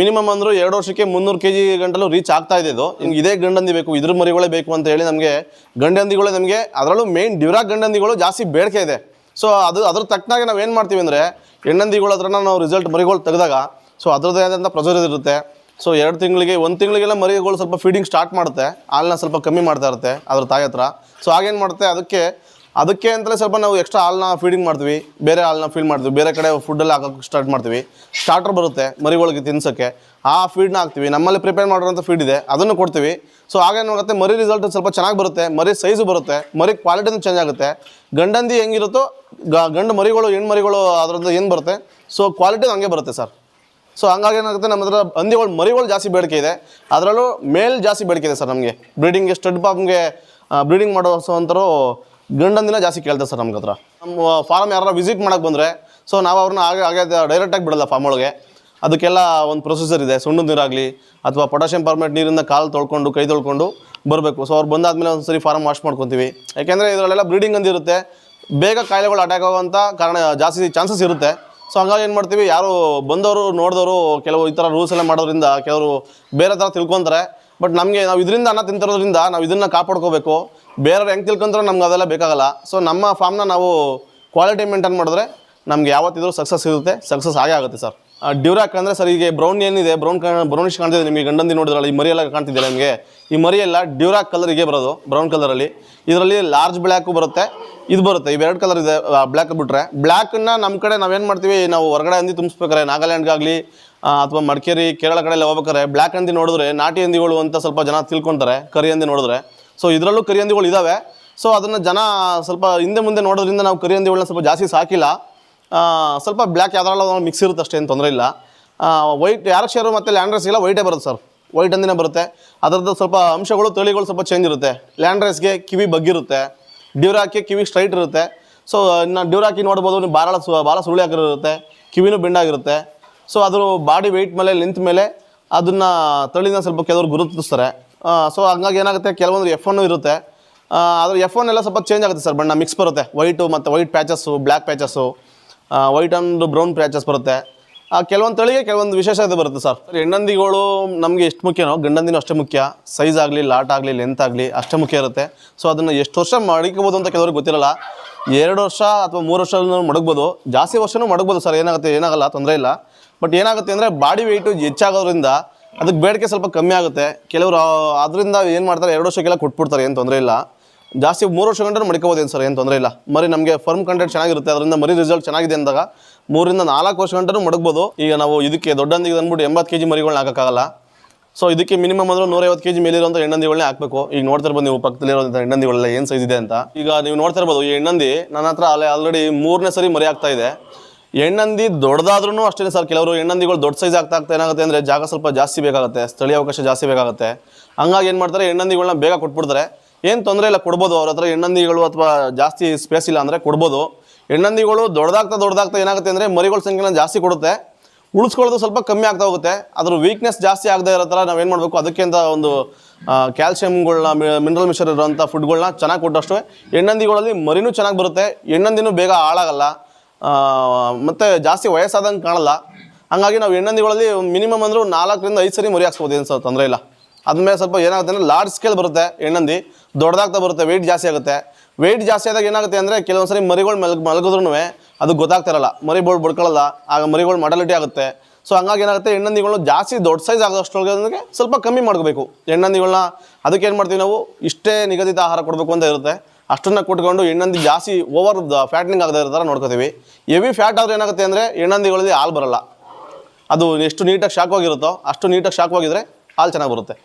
S1: ಮಿನಿಮಮ್ ಅಂದರೂ ಎರಡು ವರ್ಷಕ್ಕೆ ಮುನ್ನೂರು ಕೆ ಜಿ ಗಂಟಲು ರೀಚ್ ಆಗ್ತಾ ಇದೆ ಇದು. ನಿಮ್ಗೆ ಇದೇ ಗಂಡಂದಿ ಬೇಕು, ಇದ್ರ ಮರಿಗಳೇ ಬೇಕು ಅಂತ ಹೇಳಿ ನಮಗೆ ಗಂಡಂದಿಗಳೇ ನಮಗೆ ಅದರಲ್ಲೂ ಮೇನ್ ಡ್ಯೂರಾಕ್ ಗಂಡಂದಿಗಳು ಜಾಸ್ತಿ ಬೇಡಿಕೆ ಇದೆ. ಸೊ ಅದು, ಅದ್ರ ತಕ್ಕನಾಗೆ ನಾವು ಏನು ಮಾಡ್ತೀವಿ ಅಂದರೆ, ಹೆಣ್ಣಂದಿಗಳ ಹತ್ರನ ನಾವು ರಿಸಲ್ಟ್ ಮರಿಗಳು ತೆಗೆದಾಗ ಸೊ ಅದರದ್ದೇ ಆದಂಥ ಪ್ರಜರ್ ಇರುತ್ತೆ. ಸೊ ಎರಡು ತಿಂಗಳಿಗೆ, ಒಂದು ತಿಂಗಳಿಗೆಲ್ಲ ಮರಿಗಳು ಸ್ವಲ್ಪ ಫೀಡಿಂಗ್ ಸ್ಟಾರ್ಟ್ ಮಾಡುತ್ತೆ. ಹಾಲನ್ನ ಸ್ವಲ್ಪ ಕಮ್ಮಿ ಮಾಡ್ತಾ ಇರುತ್ತೆ ಅದ್ರ ತಾಯಿ ಹತ್ರ. ಸೊ ಹಾಗೇನು ಮಾಡುತ್ತೆ? ಅದಕ್ಕೆ ಅದಕ್ಕೆ ಅಂತಲೇ ಸ್ವಲ್ಪ ನಾವು ಎಕ್ಸ್ಟ್ರಾ ಹಾಲನ್ನ ಫೀಡಿಂಗ್ ಮಾಡ್ತೀವಿ. ಬೇರೆ ಹಾಲನ್ನ ಫೀಡ್ ಮಾಡ್ತೀವಿ. ಬೇರೆ ಕಡೆ ಫುಡ್ಡಲ್ಲಿ ಹಾಕೋಕ್ಕೆ ಸ್ಟಾರ್ಟ್ ಮಾಡ್ತೀವಿ. ಸ್ಟಾರ್ಟರ್ ಬರುತ್ತೆ ಮರಿಗಳಿಗೆ ತಿನ್ಸೋಕ್ಕೆ. ಆ ಫೀಡ್ನ ಹಾಕ್ತೀವಿ. ನಮ್ಮಲ್ಲಿ ಪ್ರಿಪೇರ್ ಮಾಡಿರೋಂಥ ಫೀಡ್ ಇದೆ. ಅದನ್ನು ಕೊಡ್ತೀವಿ. ಸೊ ಮಾಡುತ್ತೆ? ಮರಿ ರಿಸಲ್ಟ್ ಸ್ವಲ್ಪ ಚೆನ್ನಾಗಿ ಬರುತ್ತೆ. ಮರಿ ಸೈಜು ಬರುತ್ತೆ. ಮರಿ ಕ್ವಾಲಿಟಿನೂ ಚೇಂಜ್ ಆಗುತ್ತೆ. ಗಂಡಂದಿ ಹೆಂಗಿರುತ್ತೋ, ಗ- ಗಂಡು ಮರಿಗಳು, ಹೆಣ್ಣು ಮರಿಗಳು ಅದರಿಂದ ಏನು ಬರುತ್ತೆ? ಸೊ ಕ್ವಾಲಿಟಿ ಹಂಗೆ ಬರುತ್ತೆ ಸರ್. ಸೊ ಹಂಗಾಗಿ ಏನಾಗುತ್ತೆ? ನಮ್ಮ ಹತ್ರ ಹಂದಿಗಳು, ಮರಿಗಳು ಜಾಸ್ತಿ ಬೇಡಿಕೆ ಇದೆ. ಅದರಲ್ಲೂ ಮೇಲ್ ಜಾಸ್ತಿ ಬೇಡಿಕೆ ಇದೆ ಸರ್ ನಮಗೆ. ಬ್ರೀಡಿಂಗ್ಗೆ ಸ್ಟಡ್ ಪಾಪ್ಗೆ ಬ್ರೀಡಿಂಗ್ ಮಾಡೋವಂಥವ್ರು ಗಂಡಂದಿನ ಜಾಸ್ತಿ ಕೇಳ್ತಾರೆ ಸರ್ ನಮ್ಗೆ ಹತ್ರ. ನಮ್ಮ ಫಾರ್ಮ್ ಯಾರು ವಿಸಿಟ್ ಮಾಡಕ್ಕೆ ಬಂದರೆ ಸೊ ನಾವು ಅವ್ರನ್ನ ಹಾಗೆ ಹಾಗೆ ಡೈರೆಕ್ಟಾಗಿ ಬಿಡಲ್ಲ ಫಾರ್ಮ್ ಒಳಗೆ. ಅದಕ್ಕೆಲ್ಲ ಒಂದು ಪ್ರೊಸೀಜರ್ ಇದೆ ಸುಣ್ಣದ ನೀರಾಗಲಿ, ಅಥವಾ ಪೊಟ್ಯಾಷಿಯಂ ಪರ್ಮೆಟ್ ನೀರಿಂದ ಕಾಲು ತೊಳ್ಕೊಂಡು, ಕೈ ತೊಳ್ಕೊಂಡು ಬರಬೇಕು. ಸೊ ಅವ್ರು ಬಂದಾದಮೇಲೆ ಒಂದು ಸರಿ ಫಾರ್ಮ್ ವಾಶ್ ಮಾಡ್ಕೊತೀವಿ. ಯಾಕೆಂದರೆ ಇದರಲ್ಲೆಲ್ಲ ಬ್ರೀಡಿಂಗ್ ಅಂದಿರುತ್ತೆ. ಬೇಗ ಕಾಯಿಲೆಗಳು ಅಟ್ಯಾಕ್ ಆಗುವಂಥ ಕಾರಣ ಜಾಸ್ತಿ ಚಾನ್ಸಸ್ ಇರುತ್ತೆ. ಸೊ ಹಂಗಾಗಿ ಏನು ಮಾಡ್ತೀವಿ, ಯಾರು ಬಂದವರು, ನೋಡಿದವರು ಕೆಲವು ಈ ಥರ ರೂಲ್ಸ್ ಎಲ್ಲ ಮಾಡೋದ್ರಿಂದ ಕೆಲವರು ಬೇರೆ ಥರ ತಿಳ್ಕೊತಾರೆ. ಬಟ್ ನಮಗೆ ನಾವು ಇದರಿಂದ ಅನ್ನ ತಿಂತಿರೋದ್ರಿಂದ ನಾವು ಇದನ್ನು ಕಾಪಾಡ್ಕೋಬೇಕು. ಬೇರೆಯವ್ರು ಹೆಂಗೆ ತಿಳ್ಕೊಂತಾರೆ ನಮ್ಗೆ ಅದೆಲ್ಲ ಬೇಕಾಗಲ್ಲ. ಸೊ ನಮ್ಮ ಫಾರ್ಮ್ನ ನಾವು ಕ್ವಾಲಿಟಿ ಮೇಂಟೈನ್ ಮಾಡಿದ್ರೆ ನಮ್ಗೆ ಯಾವತ್ತಿದ್ರೂ ಸಕ್ಸಸ್ ಇರುತ್ತೆ. ಸಕ್ಸಸ್ ಆಗೇ ಆಗುತ್ತೆ ಸರ್ ಡ್ಯೂರಾಕ್ ಅಂದರೆ ಸರ್ ಈಗ ಬ್ರೌನ್ ಏನಿದೆ ಬ್ರೌನ್ ಬ್ರೌನಿಶ್ ಕಾಣ್ತಿದೆ ನಿಮಗೆ. ಗಂಡಂದಿ ನೋಡಿದ್ರಲ್ಲ, ಈ ಮರಿಯೆಲ್ಲ ಕಾಣ್ತಿದ್ದಿಲ್ಲ ನಿಮಗೆ? ಈ ಮರಿ ಎಲ್ಲ ಡ್ಯೂರಾಕ್ ಕಲರಿಗೆ ಬರೋದು ಬ್ರೌನ್ ಕಲರಲ್ಲಿ. ಇದರಲ್ಲಿ ಲಾರ್ಜ್ ಬ್ಲ್ಯಾಕು ಬರುತ್ತೆ, ಇದು ಬರುತ್ತೆ. ಇವೆರಡು ಕಲರ್ ಇದೆ ಬ್ಲ್ಯಾಕ್ ಬಿಟ್ರೆ. ಬ್ಲ್ಯಾಕನ್ನ ನಮ್ಮ ಕಡೆ ನಾವೇನು ಮಾಡ್ತೀವಿ, ನಾವು ಹೊರಗಡೆ ಹಂದಿ ತುಂಬಿಸ್ಬೇಕಾರೆ ನಾಗಾಲ್ಯಾಂಡ್ಗಾಗಲಿ ಅಥವಾ ಮಡಿಕೇರಿ, ಕೇರಳ ಕಡೆ ಎಲ್ಲ ಹೋಗ್ಬೇಕಾರೆ ಬ್ಲ್ಯಾಕ್ ಹಂದಿ ನೋಡಿದ್ರೆ, ನಾಟಿ ಹಂದಿಗಳು ಅಂತ ಸ್ವಲ್ಪ ಜನ ತಿಳ್ಕೊತಾರೆ, ಕರಿ ಹಂದಿ ನೋಡಿದ್ರೆ. ಸೊ ಇದರಲ್ಲೂ ಕರಿ ಹಂದಿಗಳು ಇದ್ದಾವೆ ಸೊ ಅದನ್ನು ಜನ ಸ್ವಲ್ಪ ಹಿಂದೆ ಮುಂದೆ ನೋಡೋದ್ರಿಂದ ನಾವು ಕರಿ ಹಂದಿಗಳನ್ನ ಸ್ವಲ್ಪ ಜಾಸ್ತಿ ಸಾಕಿಲ್ಲ. ಸ್ವಲ್ಪ ಬ್ಲ್ಯಾಕ್ ಯಾವ್ದಾರಲ್ಲ ಮಿಕ್ಸ್ ಇರುತ್ತೆ ಅಷ್ಟೇನು ತೊಂದರೆ ಇಲ್ಲ. ವೈಟ್ ಯಾರಕ್ಷರು ಮತ್ತು ಲ್ಯಾಂಡ್ರೈಸ್ಗೆಲ್ಲ ವೈಟೇ ಬರುತ್ತೆ ಸರ್ ವೈಟ್ ಅಂದಿನ ಬರುತ್ತೆ. ಅದರದ್ದು ಸ್ವಲ್ಪ ಅಂಶಗಳು, ತಳಿಗಳು ಸ್ವಲ್ಪ ಚೇಂಜ್ ಇರುತ್ತೆ. ಲ್ಯಾಂಡ್ ರೈಸ್ಗೆ ಕಿವಿ ಬಗ್ಗಿರುತ್ತೆ. ಡ್ಯೂರಾಕಿ ಕಿವಿ ಸ್ಟ್ರೈಟ್ ಇರುತ್ತೆ. ಸೊ ಇನ್ನು ಡ್ಯೂರಾಕಿ ನೋಡ್ಬೋದು ನೀವು ಭಾಳ ಸು ಭಾಳ ಸುರುಳಿ ಹಾಕಿರುತ್ತೆ ಕಿವಿನೂ ಬೆಂಡಾಗಿರುತ್ತೆ ಸೊ ಅದ್ರ ಬಾಡಿ ವೆಯ್ಟ್ ಮೇಲೆ ಲೆಂತ್ ಮೇಲೆ ಅದನ್ನು ತಳಿನ ಸ್ವಲ್ಪ ಕೆಲವರು ಗುರುತಿಸ್ತಾರೆ. ಸೊ ಹಂಗಾಗಿ ಏನಾಗುತ್ತೆ, ಕೆಲವೊಂದು ಎಫ್ ಒನ್ ಇರುತ್ತೆ. ಆದರೆ ಎಫ್ ಒನ್ ಎಲ್ಲ ಸ್ವಲ್ಪ ಚೇಂಜ್ ಆಗುತ್ತೆ ಸರ್. ಬಣ್ಣ ಮಿಕ್ಸ್ ಬರುತ್ತೆ. ವೈಟು ಮತ್ತು white patches black patches white and brown patches ಬರುತ್ತೆ. ಕೆಲವೊಂದು ತಳಿಗೆ ಕೆಲವೊಂದು ವಿಶೇಷತೆ ಬರುತ್ತೆ ಸರ್. ಹೆಣ್ಣಂದಿಗಳು ನಮಗೆ ಎಷ್ಟು ಮುಖ್ಯನೋ ಗಂಡಂದಿನೂ ಅಷ್ಟೇ ಮುಖ್ಯ. ಸೈಜ್ ಆಗಲಿ ಲಾಟ್ ಆಗಲಿ ಲೆಂತ್ ಆಗಲಿ ಅಷ್ಟೇ ಮುಖ್ಯ ಇರುತ್ತೆ. ಸೊ ಅದನ್ನು ಎಷ್ಟು ವರ್ಷ ಮಡಿಕೋಬೋದು ಅಂತ ಕೆಲವರಿಗೆ ಗೊತ್ತಿರಲ್ಲ. ಎರಡು ವರ್ಷ ಅಥವಾ ಮೂರು ವರ್ಷ ಮಡಗ್ಬೋದು. ಜಾಸ್ತಿ ವರ್ಷನೂ ಮಡಗ್ಬೋದು ಸರ್. ಏನಾಗುತ್ತೆ, ಏನಾಗಲ್ಲ, ತೊಂದರೆ ಇಲ್ಲ. ಬಟ್ ಏನಾಗುತ್ತೆ ಅಂದರೆ ಬಾಡಿ ವೆಯ್ಟು ಹೆಚ್ಚಾಗೋದ್ರಿಂದ ಅದಕ್ಕೆ ಬೇಡಿಕೆ ಸ್ವಲ್ಪ ಕಮ್ಮಿ ಆಗುತ್ತೆ. ಕೆಲವರು ಅದರಿಂದ ಏನು ಮಾಡ್ತಾರೆ, ಎರಡು ವರ್ಷಕ್ಕೆಲ್ಲ ಕೊಟ್ಬಿಡ್ತಾರೆ, ಏನು ತೊಂದರೆ ಇಲ್ಲ. ಜಾಸ್ತಿ ಮೂರು ವರ್ಷ ಗಂಟೆ ಮಡಿಕೋಬೋದೇನು ಸರ್, ಏನು ತೊಂದರೆ ಇಲ್ಲ. ಮರಿ ನಮಗೆ ಫರ್ಮ್ ಕಂಟೆಂಟ್ ಚೆನ್ನಾಗಿರುತ್ತೆ, ಅದರಿಂದ ಮರಿ ರಿಸಲ್ಟ್ ಚೆನ್ನಾಗಿದೆ ಅಂದಾಗ ಮೂರಿಂದ ನಾಲ್ಕು ವರ್ಷ ಗಂಟೆ ಮಡಗ್ಬೋದು. ಈಗ ನಾವು ಇದಕ್ಕೆ ದೊಡ್ಡಂದಿಗೆ ಅಂದ್ಬಿಟ್ಟು ಎಂಬತ್ತು ಕೆ ಜಿ ಮರಿಗಳನ್ನ ಹಾಕೋಕ್ಕಾಗಲ್ಲ. ಸೊ ಇದಕ್ಕೆ ಮಿನಿಮಮ್ ಅಂದ್ರೆ ನೂರೈವತ್ತು ಕೆ ಜಿ ಮೇಲಿರುವಂಥ ಹೆಣ್ಣಂದಿಗಳನ್ನೇ ಹಾಕಬೇಕು. ಈಗ ನೋಡ್ತಿರ್ಬೋದು ನೀವು ಪಕ್ಕದಲ್ಲಿರುವಂಥ ಹೆಣ್ಣಂದಿಗಳೆಲ್ಲ ಏನು ಸೈಜ್ ಇದೆ ಅಂತ. ಈಗ ನೀವು ನೋಡ್ತಾ ನೋಡ್ತಿರ್ಬೋದು ಈ ಹೆಣ್ಣಂದಿ ನನ್ನ ಹತ್ರ ಅಲ್ಲೇ ಆಲ್ರೆಡಿ ಮೂರನೇ ಸರಿ ಮರಿ ಆಗ್ತಾ ಇದೆ. ಹೆಣ್ಣಂದಿ ದೊಡ್ಡದಾದ್ರೂ ಅಷ್ಟೇ ಸರ್ ಕೆಲವರು ಹೆಣ್ಣಂದಿಗಳು ದೊಡ್ಡ ಸೈಜ್ ಆಗ್ತಾ ಆಗ್ತಾ ಏನಾಗುತ್ತೆ ಅಂದರೆ ಜಾಗ ಸ್ವಲ್ಪ ಜಾಸ್ತಿ ಬೇಕಾಗುತ್ತೆ, ಸ್ಥಳೀಯ ಅವಕಾಶ ಜಾಸ್ತಿ ಬೇಕಾಗುತ್ತೆ. ಹಂಗಾಗಿ ಏನು ಮಾಡ್ತಾರೆ ಹೆಣ್ಣಂದಿಗಳನ್ನ ಬೇಗ ಕೊಟ್ಬಿಡ್ತಾರೆ. ಏನು ತೊಂದರೆ ಇಲ್ಲ, ಕೊಡ್ಬೋದು. ಅವ್ರ ಹತ್ರ ಹೆಣ್ಣಂದಿಗಳು ಅಥವಾ ಜಾಸ್ತಿ ಸ್ಪೇಸ್ ಇಲ್ಲ ಅಂದರೆ ಕೊಡ್ಬೋದು. ಹೆಣ್ಣಂದಿಗಳು ದೊಡ್ಡದಾಗ್ತಾ ದೊಡ್ಡದಾಗ್ತಾ ಏನಾಗುತ್ತೆ ಅಂದರೆ ಮರಿಗಳ ಸಂಖ್ಯೆನ ಜಾಸ್ತಿ ಕೊಡುತ್ತೆ. ಉಳಿಸ್ಕೊಳ್ಳೋದು ಸ್ವಲ್ಪ ಕಮ್ಮಿ ಆಗ್ತಾ ಹೋಗುತ್ತೆ. ಅದ್ರ ವೀಕ್ನೆಸ್ ಜಾಸ್ತಿ ಆಗದೆ ಇರೋ ಥರ ನಾವೇನು ಮಾಡಬೇಕು? ಅದಕ್ಕೆ ಅಂತ ಒಂದು ಕ್ಯಾಲ್ಸಿಯಮ್ಗಳನ್ನ ಮಿನರಲ್ ಮಿಕ್ಸರ್ ಇರೋಂಥ ಫುಡ್ಗಳನ್ನ ಚೆನ್ನಾಗಿ ಕೊಟ್ಟಷ್ಟು ಹೆಣ್ಣಂದಿಗಳಲ್ಲಿ ಮರಿನೂ ಚೆನ್ನಾಗಿ ಬರುತ್ತೆ. ಹೆಣ್ಣಂದಿನೂ ಬೇಗ ಹಾಳಾಗಲ್ಲ. ಮತ್ತು ಜಾಸ್ತಿ ವಯಸ್ಸಾದಂಗೆ ಕಾಣಲ್ಲ. ಹಂಗಾಗಿ ನಾವು ಹೆಣ್ಣಂದಿಗಳಲ್ಲಿ ಮಿನಿಮಮ್ ಅಂದರೂ ನಾಲ್ಕರಿಂದ ಐದು ಸರಿ ಮರಿ ಹಾಕ್ಸ್ಬೋದು, ಏನು ತೊಂದರೆ ಇಲ್ಲ. ಅದ್ಮೇಲೆ ಸ್ವಲ್ಪ ಏನಾಗುತ್ತೆ ಅಂದರೆ ಲಾರ್ಜ್ ಸ್ಕೇಲ್ ಬರುತ್ತೆ ಹೆಣ್ಣಂದಿ. ದೊಡ್ಡದಾಗ್ತಾ ಬರುತ್ತೆ ವೆಯ್ಟ್ ಜಾಸ್ತಿ ಆಗುತ್ತೆ. ವೆಯ್ಟ್ ಜಾಸ್ತಿ ಆದಾಗ ಏನಾಗುತ್ತೆ ಅಂದರೆ ಕೆಲವೊಂದು ಸರಿ ಮರಿಗಳು ಮಲಗ್ ಮಲಗಿದ್ರೂ ಅದು ಗೊತ್ತಾಗ್ತಿರಲ್ಲ. ಮರಿ ಬೋಳ್ ಬಡ್ಕೊಳ್ಳಲ್ಲ, ಆಗ ಮರಿಗಳು ಮಾಡಲಿಟಿ ಆಗುತ್ತೆ. ಸೊ ಹಂಗಾಗಿ ಏನಾಗುತ್ತೆ ಹೆಣ್ಣಂದಿಗಳು ಜಾಸ್ತಿ ದೊಡ್ಡ ಸೈಜ್ ಆಗೋಷ್ಟೊಳಗೆ ಸ್ವಲ್ಪ ಕಮ್ಮಿ ಮಾಡಬೇಕು ಹೆಣ್ಣಂದಿಗಳನ್ನ ಅದಕ್ಕೆ ಏನು ಮಾಡ್ತೀವಿ ನಾವು, ಇಷ್ಟೇ ನಿಗದಿತ ಆಹಾರ ಕೊಡಬೇಕು ಅಂತ ಇರುತ್ತೆ. ಅಷ್ಟನ್ನು ಕೊಟ್ಕೊಂಡು ಹೆಣ್ಣಂದಿ ಜಾಸ್ತಿ ಓವರ್ ಫ್ಯಾಟ್ನಿಂಗ್ ಆಗದೆ ಇರೋ ಥರ ನೋಡ್ಕೋತೀವಿ. ಎವಿ ಫ್ಯಾಟ್ ಆದರೆ ಏನಾಗುತ್ತೆ ಅಂದರೆ ಹೆಣ್ಣಂದಿಗಳಲ್ಲಿ ಹಾಲು ಬರಲ್ಲ. ಅದು ಎಷ್ಟು ನೀಟಾಗಿ ಶಾಕ್ವಾಗಿರುತ್ತೋ ಅಷ್ಟು ನೀಟಾಗಿ ಶಾಕ್ವಾಗಿದ್ರೆ ಹಾಲು ಚೆನ್ನಾಗಿ ಬರುತ್ತೆ.